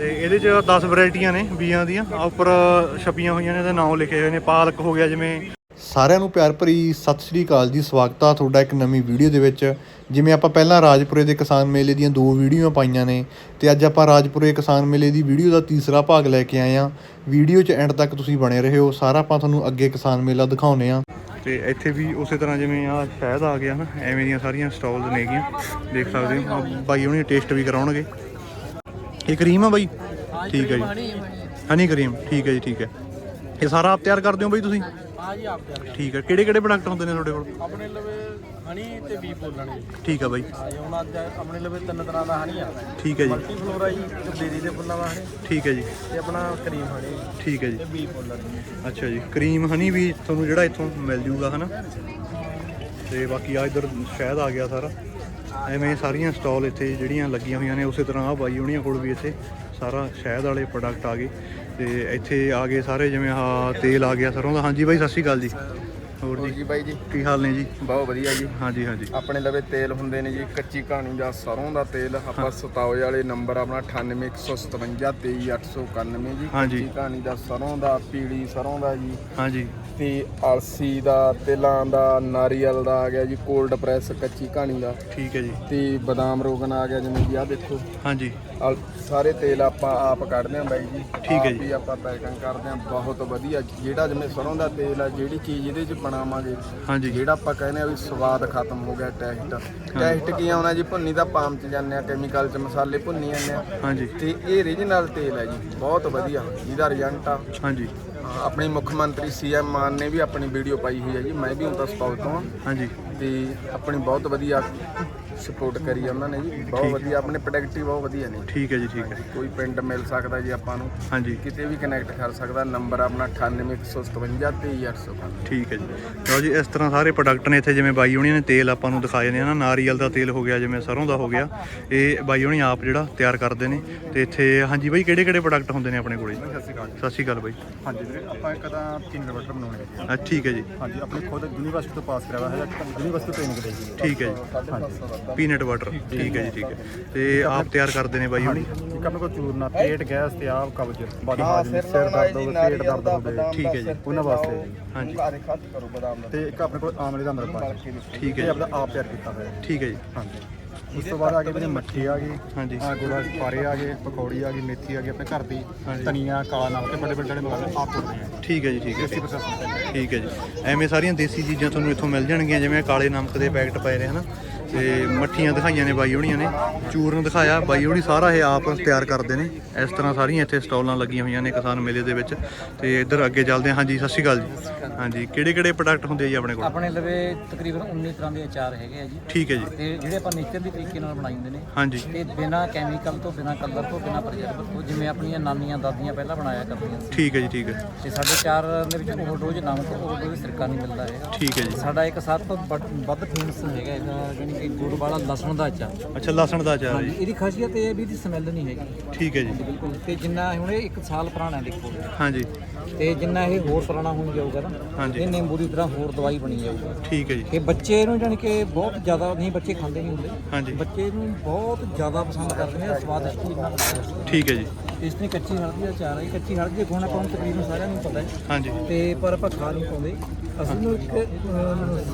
ਤੇ ਇਹਦੇ ਚ 10 ਵੈਰਾਈਟੀਆਂ ਨੇ ਬੀਆਂ ਦੀਆਂ। ਆਹ ਉੱਪਰ ਛਪੀਆਂ ਹੋਈਆਂ ਨੇ ਤੇ ਨਾਮ ਲਿਖੇ ਹੋਏ ਨੇ ਪਾਲਕ ਹੋ ਗਿਆ ਜਿਵੇਂ। ਸਾਰਿਆਂ ਨੂੰ ਪਿਆਰ ਭਰੀ ਸਤਿ ਸ੍ਰੀ ਅਕਾਲ ਜੀ। ਸਵਾਗਤ ਆ ਤੁਹਾਡਾ ਇੱਕ ਨਵੀਂ ਵੀਡੀਓ ਦੇ ਵਿੱਚ। ਜਿਵੇਂ ਆਪਾਂ ਪਹਿਲਾਂ ਰਾਜਪੁਰੇ ਦੇ ਕਿਸਾਨ ਮੇਲੇ ਦੀਆਂ ਦੋ ਵੀਡੀਓਆਂ ਪਾਈਆਂ ਨੇ ਤੇ ਅੱਜ ਆਪਾਂ ਰਾਜਪੁਰੇ ਕਿਸਾਨ ਮੇਲੇ ਦੀ ਵੀਡੀਓ ਦਾ ਤੀਸਰਾ ਭਾਗ ਲੈ ਕੇ ਆਏ ਆ ਵੀਡੀਓ 'ਚ ਐਂਡ ਤੱਕ ਤੁਸੀਂ ਬਣੇ ਰਹੋ। ਸਾਰਾ ਆਪਾਂ ਤੁਹਾਨੂੰ ਅੱਗੇ ਕਿਸਾਨ ਮੇਲਾ ਦਿਖਾਉਨੇ ਆ ਤੇ ਇੱਥੇ ਵੀ ਉਸੇ ਤਰ੍ਹਾਂ ਜਿਵੇਂ ਆ ਸ਼ਹਿਦ ਆ ਗਿਆ ਨਾ ਐਵੇਂ ਦੀਆਂ ਸਾਰੀਆਂ ਸਟਾਲਸ ਨੇਗੀਆਂ ਦੇਖ ਸਕਦੇ ਹੋ ਆਹ ਬਾਈ ਉਹਨੇ ਟੇਸਟ ਵੀ ਕਰਾਉਣਗੇ। ਇਹ ਕਰੀਮ ਆ ਬਾਈ? ਠੀਕ ਹੈ ਜੀ। Honey cream. ਠੀਕ ਹੈ ਜੀ ਠੀਕ ਹੈ। ਇਹ ਸਾਰਾ ਆਪ ਤਿਆਰ ਕਰਦੇ ਹੋ ਬਾਈ ਤੁਸੀਂ? ਹਾਂ ਜੀ ਆਪ ਤਿਆਰ ਠੀਕ ਹੈ। ਕਿਹੜੇ ਕਿਹੜੇ ਪ੍ਰੋਡਕਟ ਹੁੰਦੇ ਨੇ ਤੁਹਾਡੇ ਕੋਲ? ਆਪਣੇ ਲਵੇ ਹਣੀ ਤੇ ਬੀ ਫੁੱਲਣ ਜੀ। ਠੀਕ ਹੈ ਬਾਈ। ਹੁਣ ਅੱਜ ਆਪਣੇ ਲਵੇ ਤਿੰਨ ਤਰ੍ਹਾਂ ਦਾ ਹਣੀ ਆ। ਠੀਕ ਹੈ ਜੀ। ਮਲਟੀ ਫਲੋਰਾ ਜੀ ਬੇਰੀ ਦੇ ਫੁੱਲਾਂ ਦਾ ਹਣੀ। ਠੀਕ ਹੈ ਜੀ। ਤੇ ਆਪਣਾ ਕਰੀਮ ਹਣੀ। ਠੀਕ ਹੈ ਜੀ। ਤੇ ਬੀ ਫੁੱਲਣ ਜੀ। ਅੱਛਾ ਜੀ। ਕਰੀਮ ਹਨੀ ਵੀ ਤੁਹਾਨੂੰ ਜਿਹੜਾ ਇੱਥੋਂ ਮਿਲ ਜੂਗਾ ਹਨਾ? ਤੇ ਬਾਕੀ ਆ ਇਧਰ ਸ਼ਹਿਦ ਆ ਗਿਆ ਸਾਰਾ। ਐਵੇਂ ਸਾਰੀਆਂ ਸਟਾਲ ਇੱਥੇ ਜਿਹੜੀਆਂ ਲੱਗੀਆਂ ਹੋਈਆਂ ਨੇ, ਉਸੇ ਤਰ੍ਹਾਂ ਆ ਬਾਈ ਹੋਣੀਆਂ ਕੋਲ ਵੀ ਇੱਥੇ ਸਾਰਾ ਸ਼ਹਿਦ ਵਾਲੇ ਪ੍ਰੋਡਕਟ ਆ ਗਏ ਤੇ ਇੱਥੇ ਆ ਗਏ ਸਾਰੇ, ਜਿਵੇਂ ਆਹ ਤੇਲ ਆ ਗਿਆ ਸਰੋਂ ਦਾ। ਹਾਂਜੀ ਬਾਈ, ਸਤਿ ਸ਼੍ਰੀ ਅਕਾਲ ਜੀ। ਹੋਰ ਜੀ? ਬਾਈ ਜੀ? ਕੀ ਹਾਲ ਨੇ ਜੀ? ਬਹੁਤ ਵਧੀਆ ਜੀ। ਹਾਂਜੀ ਹਾਂਜੀ। ਆਪਣੇ ਲਵੇ ਤੇਲ ਹੁੰਦੇ ਨੇ ਜੀ ਕੱਚੀ ਕਹਾਣੀ ਦਾ ਸਰੋਂ ਦਾ ਤੇਲ ਆਪਾਂ ਸਤਾਵੇ ਵਾਲੇ ਨੰਬਰ ਆਪਣਾ 9815 23891 ਜੀ। ਕੱਚੀ ਕਹਾਣੀ ਦਾ ਸਰੋਂ ਦਾ ਪੀਲੀ ਸਰੋਂ ਦਾ ਜੀ। ਹਾਂਜੀ ਤੇ ਅਲਸੀ ਦਾ ਤਿਲਾਂ ਦਾ ਨਾਰੀਅਲ ਦਾ ਆ ਗਿਆ ਜੀ ਕੋਲਡ ਪ੍ਰੈਸ ਕੱਚੀ ਕਹਾਣੀ ਦਾ। ਠੀਕ ਹੈ ਜੀ। ਤੇ ਬਦਾਮ ਰੋਗਨ ਆ ਗਿਆ ਜਿਵੇਂ ਜੀ ਆ ਦੇਖੋ। ਹਾਂਜੀ ਸਾਰੇ ਤੇਲ ਆਪਾਂ ਆਪ ਕੱਢਦੇ ਆਂ ਬਾਈ ਜੀ। ਠੀਕ ਹੈ ਜੀ। ਹੀ ਆਪਾਂ ਪੈਕਿੰਗ ਕਰਦੇ ਆਂ ਬਹੁਤ ਵਧੀਆ। ਜਿਹੜਾ ਜਿਵੇਂ ਸਰੋਂ ਦਾ ਤੇਲ ਆ ਜਿਹੜੀ ਚੀਜ਼ ਇਹਦੇ ਚ ਬਣਾਵਾਂਗੇ। ਹਾਂਜੀ। ਜਿਹੜਾ ਆਪਾਂ ਕਹਿੰਦੇ ਆ ਵੀ ਸਵਾਦ ਖਤਮ ਹੋ ਗਿਆ ਟੈਸਟ ਟੈਸਟ ਕੀ ਆਉਣਾ ਜੀ ਭੁੰਨੀ ਦਾ ਪਾਮ ਚ ਜਾਂਦੇ ਆ ਕੈਮੀਕਲ ਚ ਮਸਾਲੇ ਭੁੰਨੀ ਜਾਂਦੇ ਆ। ਹਾਂਜੀ। ਤੇ ਇਹ ਰੀਜਨਲ ਤੇਲ ਹੈ ਜੀ ਬਹੁਤ ਵਧੀਆ। ਜਿਹਦਾ ਰਿਜ਼ਲਟ ਆ। ਹਾਂਜੀ। ਆਪਣੀ ਮੁੱਖ ਮੰਤਰੀ ਸੀਐਮ ਮਾਨ ਨੇ ਵੀ ਆਪਣੀ ਵੀਡੀਓ ਪਾਈ ਹੋਈ ਹੈ ਜੀ ਮੈਂ ਵੀ ਹੁਣ ਤਾਂ ਸਪਾਉਟ ਤੋਂ ਹਾਂਜੀ। ਤੇ ਆਪਣੀ ਬਹੁਤ ਵਧੀਆ ਸਪੋਰਟ ਕਰੀ ਉਹਨਾਂ ਨੇ ਜੀ। ਬਹੁਤ ਵਧੀਆ ਆਪਣੇ ਪ੍ਰੋਡਕਟ ਹੀ ਬਹੁਤ ਵਧੀਆ ਨੇ। ਠੀਕ ਹੈ ਜੀ ਠੀਕ ਹੈ। ਕੋਈ ਪਿੰਡ ਮਿਲ ਸਕਦਾ ਜੀ ਆਪਾਂ ਨੂੰ। ਹਾਂਜੀ। ਕਿਤੇ ਵੀ ਕਨੈਕਟ ਕਰ ਸਕਦਾ ਨੰਬਰ ਆਪਣਾ 9815 23805 ਠੀਕ ਹੈ ਜੀ। ਲਓ ਜੀ ਇਸ ਤਰ੍ਹਾਂ ਸਾਰੇ ਪ੍ਰੋਡਕਟ ਨੇ ਇੱਥੇ ਜਿਵੇਂ ਬਾਈ ਹੋਣੀ ਨੇ ਤੇਲ ਆਪਾਂ ਨੂੰ ਦਿਖਾਏ ਨੇ ਨਾ ਨਾਰੀਅਲ ਦਾ ਤੇਲ ਹੋ ਗਿਆ ਜਿਵੇਂ ਸਰੋਂ ਦਾ ਹੋ ਗਿਆ। ਇਹ ਬਾਈ ਹੋਣੀ ਆਪ ਜਿਹੜਾ ਤਿਆਰ ਕਰਦੇ ਨੇ। ਤੇ ਇੱਥੇ ਹਾਂਜੀ ਬਾਈ ਕਿਹੜੇ ਕਿਹੜੇ ਪ੍ਰੋਡਕਟ ਹੁੰਦੇ ਨੇ ਆਪਣੇ ਕੋਲੇ? ਸਤਿ ਸ਼੍ਰੀ ਅਕਾਲ। ਸਤਿ ਸ਼੍ਰੀ ਅਕਾਲ ਬਾਈ। ਹਾਂਜੀ ਵੀਰੇ ਆਪਾਂ ਇੱਕ ਤਾਂ ਤਿੰਨ ਇਨਵਰਟਰ ਬਣਾਉਣੇ ਆ। ਠੀਕ ਹੈ ਜੀ। ਹਾਂਜੀ ਆਪਣੀ ਖੁਦ ਯੂਨੀਵਰਸਿਟੀ ਤੋਂ ਪਾਸ ਕਰਾਇਆ ਹੋਇਆ ਹੈ ਯੂਨੀਵਰਸਿਟੀ ਤੋਂ ਟ੍ਰੇਨਿੰਗ ਲਈ ਠੀਕ ਹੈ ਜੀ। Peanut water. ਠੀਕ ਹੈ ਜੀ ਠੀਕ ਹੈ। ਤੇ ਆਪ ਤਿਆਰ ਕਰਦੇ ਨੇ ਬਾਈ ਹੋਣੀ? ਇੱਕ ਆਪਣੇ ਕੋਲ ਚੂਰਨਾ ਪੇਟ ਗੈਸ ਤੇ ਆਪ ਕਬਜ਼ ਬਾਡੀ ਹਾਜ਼ਮੀ ਸਿਰ ਦਰਦ ਹੋਵੇ ਪੇਟ ਦਰਦ ਹੋਵੇ ਠੀਕ ਹੈ ਜੀ ਉਹਨਾਂ ਵਾਸਤੇ ਜੀ। ਹਾਂਜੀ। ਖਤ ਕਰੋ ਬਦਾਮ ਦਾ। ਤੇ ਇੱਕ ਆਪਣੇ ਕੋਲ ਆਮਲੇ ਦਾ ਮਰਬਾ ਠੀਕ ਹੈ ਜੀ ਆਪਣਾ ਆਪ ਤਿਆਰ ਕੀਤਾ ਹੋਇਆ। ਠੀਕ ਹੈ ਜੀ। ਹਾਂਜੀ। ਉਸ ਤੋਂ ਬਾਅਦ ਆ ਗਏ ਵੀਰੇ ਮੱਠੀ ਆ ਗਈ ਹਾਂਜੀ। ਆ ਗੁੜਾ ਪਾਰੇ ਆ ਗਏ ਪਕੌੜੀ ਆ ਗਈ ਮੇਥੀ ਆ ਗਈ ਆਪਣੇ ਘਰ ਦੀ ਧਨੀਆ ਕਾਲਾ ਨਮਕ ਤੇ ਵੱਡੇ ਵੱਡੇ ਜਿਹੜੇ ਮਸਾਲੇ ਆਪ ਪੁੱਟਦੇ ਆ। ਠੀਕ ਹੈ ਜੀ ਠੀਕ ਹੈ। ਠੀਕ ਹੈ ਜੀ। ਐਵੇਂ ਸਾਰੀਆਂ ਦੇਸੀ ਚੀਜ਼ਾਂ ਤੁਹਾਨੂੰ ਇੱਥੋਂ ਮਿਲ ਜਾਣਗੀਆਂ ਜਿਵੇਂ ਕਾਲੇ ਨਮਕ ਦੇ ਪੈਕਟ ਪਏ ਨੇ ਹਨਾ? ਤੇ ਮੱਠੀਆਂ ਦਿਖਾਈਆਂ ਨੇ ਬਾਈ ਹੋਣੀਆਂ ਨੇ। ਚੂਰਨ ਦਿਖਾਇਆ ਬਾਈ ਹੋਣੀ ਸਾਰਾ ਇਹ ਆਪ ਤਿਆਰ ਕਰਦੇ ਨੇ। ਇਸ ਤਰ੍ਹਾਂ ਸਾਰੀਆਂ ਇੱਥੇ ਸਟਾਲਾਂ ਲੱਗੀਆਂ ਹੋਈਆਂ ਨੇ ਕਿਸਾਨ ਮੇਲੇ ਦੇ ਵਿੱਚ। ਤੇ ਇੱਧਰ ਅੱਗੇ ਚੱਲਦੇ ਹਾਂ। ਹਾਂਜੀ ਸਤਿ ਸ਼੍ਰੀ ਅਕਾਲ ਜੀ। ਹਾਂਜੀ ਕਿਹੜੇ ਕਿਹੜੇ ਪ੍ਰੋਡਕਟ ਹੁੰਦੇ ਆ ਜੀ ਆਪਣੇ ਕੋਲ? ਆਪਣੇ ਲਵੇ ਤਕਰੀਬਨ 19 ਤਰ੍ਹਾਂ ਦੇ ਅਚਾਰ ਹੈਗੇ ਆ ਜੀ। ਠੀਕ ਹੈ ਜੀ। ਤੇ ਜਿਹੜੇ ਆਪਾਂ ਨੇਚਰ ਦੇ ਤਰੀਕੇ ਨਾਲ ਬਣਾਈ ਹੁੰਦੇ ਨੇ। ਹਾਂਜੀ। ਤੇ ਬਿਨਾ ਕੈਮੀਕਲ ਤੋਂ ਬਿਨਾ ਕਲਰ ਤੋਂ ਬਿਨਾ ਪ੍ਰਜਰਵਰ ਤੋਂ ਜਿਵੇਂ ਆਪਣੀਆਂ ਨਾਨੀਆਂ ਦਾਦੀਆਂ ਪਹਿਲਾਂ ਬਣਾਇਆ ਕਰਦੀਆਂ ਸੀ। ਠੀਕ ਹੈ ਜੀ ਠੀਕ ਹੈ। ਤੇ ਸਾਡੇ ਚਾਰ ਦੇ ਵਿੱਚ ਓਵਰਡੋਜ਼ ਨਮਕ ਓਵਰਡੋਜ਼ ਸਿਰਕਾ ਨਹੀਂ ਮਿਲਦਾ ਹੈਗਾ। ਠੀਕ ਹੈ ਜੀ। ਸਾਡਾ ਇੱਕ ਸਭ ਤੋਂ ਵੱਡ- ਵੱਧ ਫੇਮਸ ਹੈਗਾ ਇਹਦਾ ਜਾਣੀ ਕਿ ਗੁੜ ਵਾਲਾ ਲਸਣ ਦਾ ਅਚਾਰ। ਅੱਛਾ ਲਸਣ ਦਾ ਅਚਾਰ ਹੈ ਜੀ। ਇਹਦੀ ਖਾਸੀਅਤ ਇਹ ਹੈ ਵੀ ਇਹਦੀ ਸਮੈਲ ਨਹੀਂ ਹੈਗੀ। ਠੀਕ ਹੈ ਜੀ। ਬਿਲਕੁਲ। ਤੇ ਜਿੰਨਾ ਹੁਣ ਇਹ 1 ਸਾਲ ਪੁਰਾਣਾ ਦੇਖੋ। ਹਾਂਜੀ। ਤੇ ਜਿੰਨਾ ਇਹ ਹੋਰ ਪੁਰਾਣਾ ਹੋਣ ਜਾਊਗਾ ਨਾ ਹਾਂਜੀ। ਇਹ ਨਿੰਬੂ ਦੀ ਤਰ੍ਹਾਂ ਹੋਰ ਦਵਾਈ ਬਣੀ ਜਾਊਗਾ। ਠੀਕ ਹੈ ਜੀ। ਤੇ ਬੱਚੇ ਇਹਨੂੰ ਜਾਣੀ ਕਿ ਬਹੁਤ ਜ਼ਿਆਦਾ ਨਹੀਂ ਬੱਚੇ ਖਾਂਦੇ ਨਹੀਂ ਹੁੰਦੇ। ਬੱਚੇ ਨੂੰ ਬਹੁਤ ਜ਼ਿਆਦਾ ਪਸੰਦ ਕਰਦੇ ਨੇ ਸਵਾਦਿਸ਼ਟ ਚੀਜ਼। ਨਾਲ ਬਣਦਾ ਠੀਕ ਹੈ ਜੀ। ਇਸ ਨੇ ਕੱਚੀ ਹਲਦੀ ਦਾ ਚਾਰ ਹੈ ਕੱਚੀ ਹਲਦੀ ਦੇ ਗੁਣ ਆਪਾਂ ਨੂੰ ਤਕਰੀਬਨ ਸਾਰਿਆਂ ਨੂੰ ਪਤਾ ਹੈ। ਹਾਂਜੀ। ਤੇ ਪਰ ਆਪਾਂ ਖਾ ਨਹੀਂ ਪਾਉਂਦੇ। ਅਸੀਂ ਨੂੰ ਇੱਕ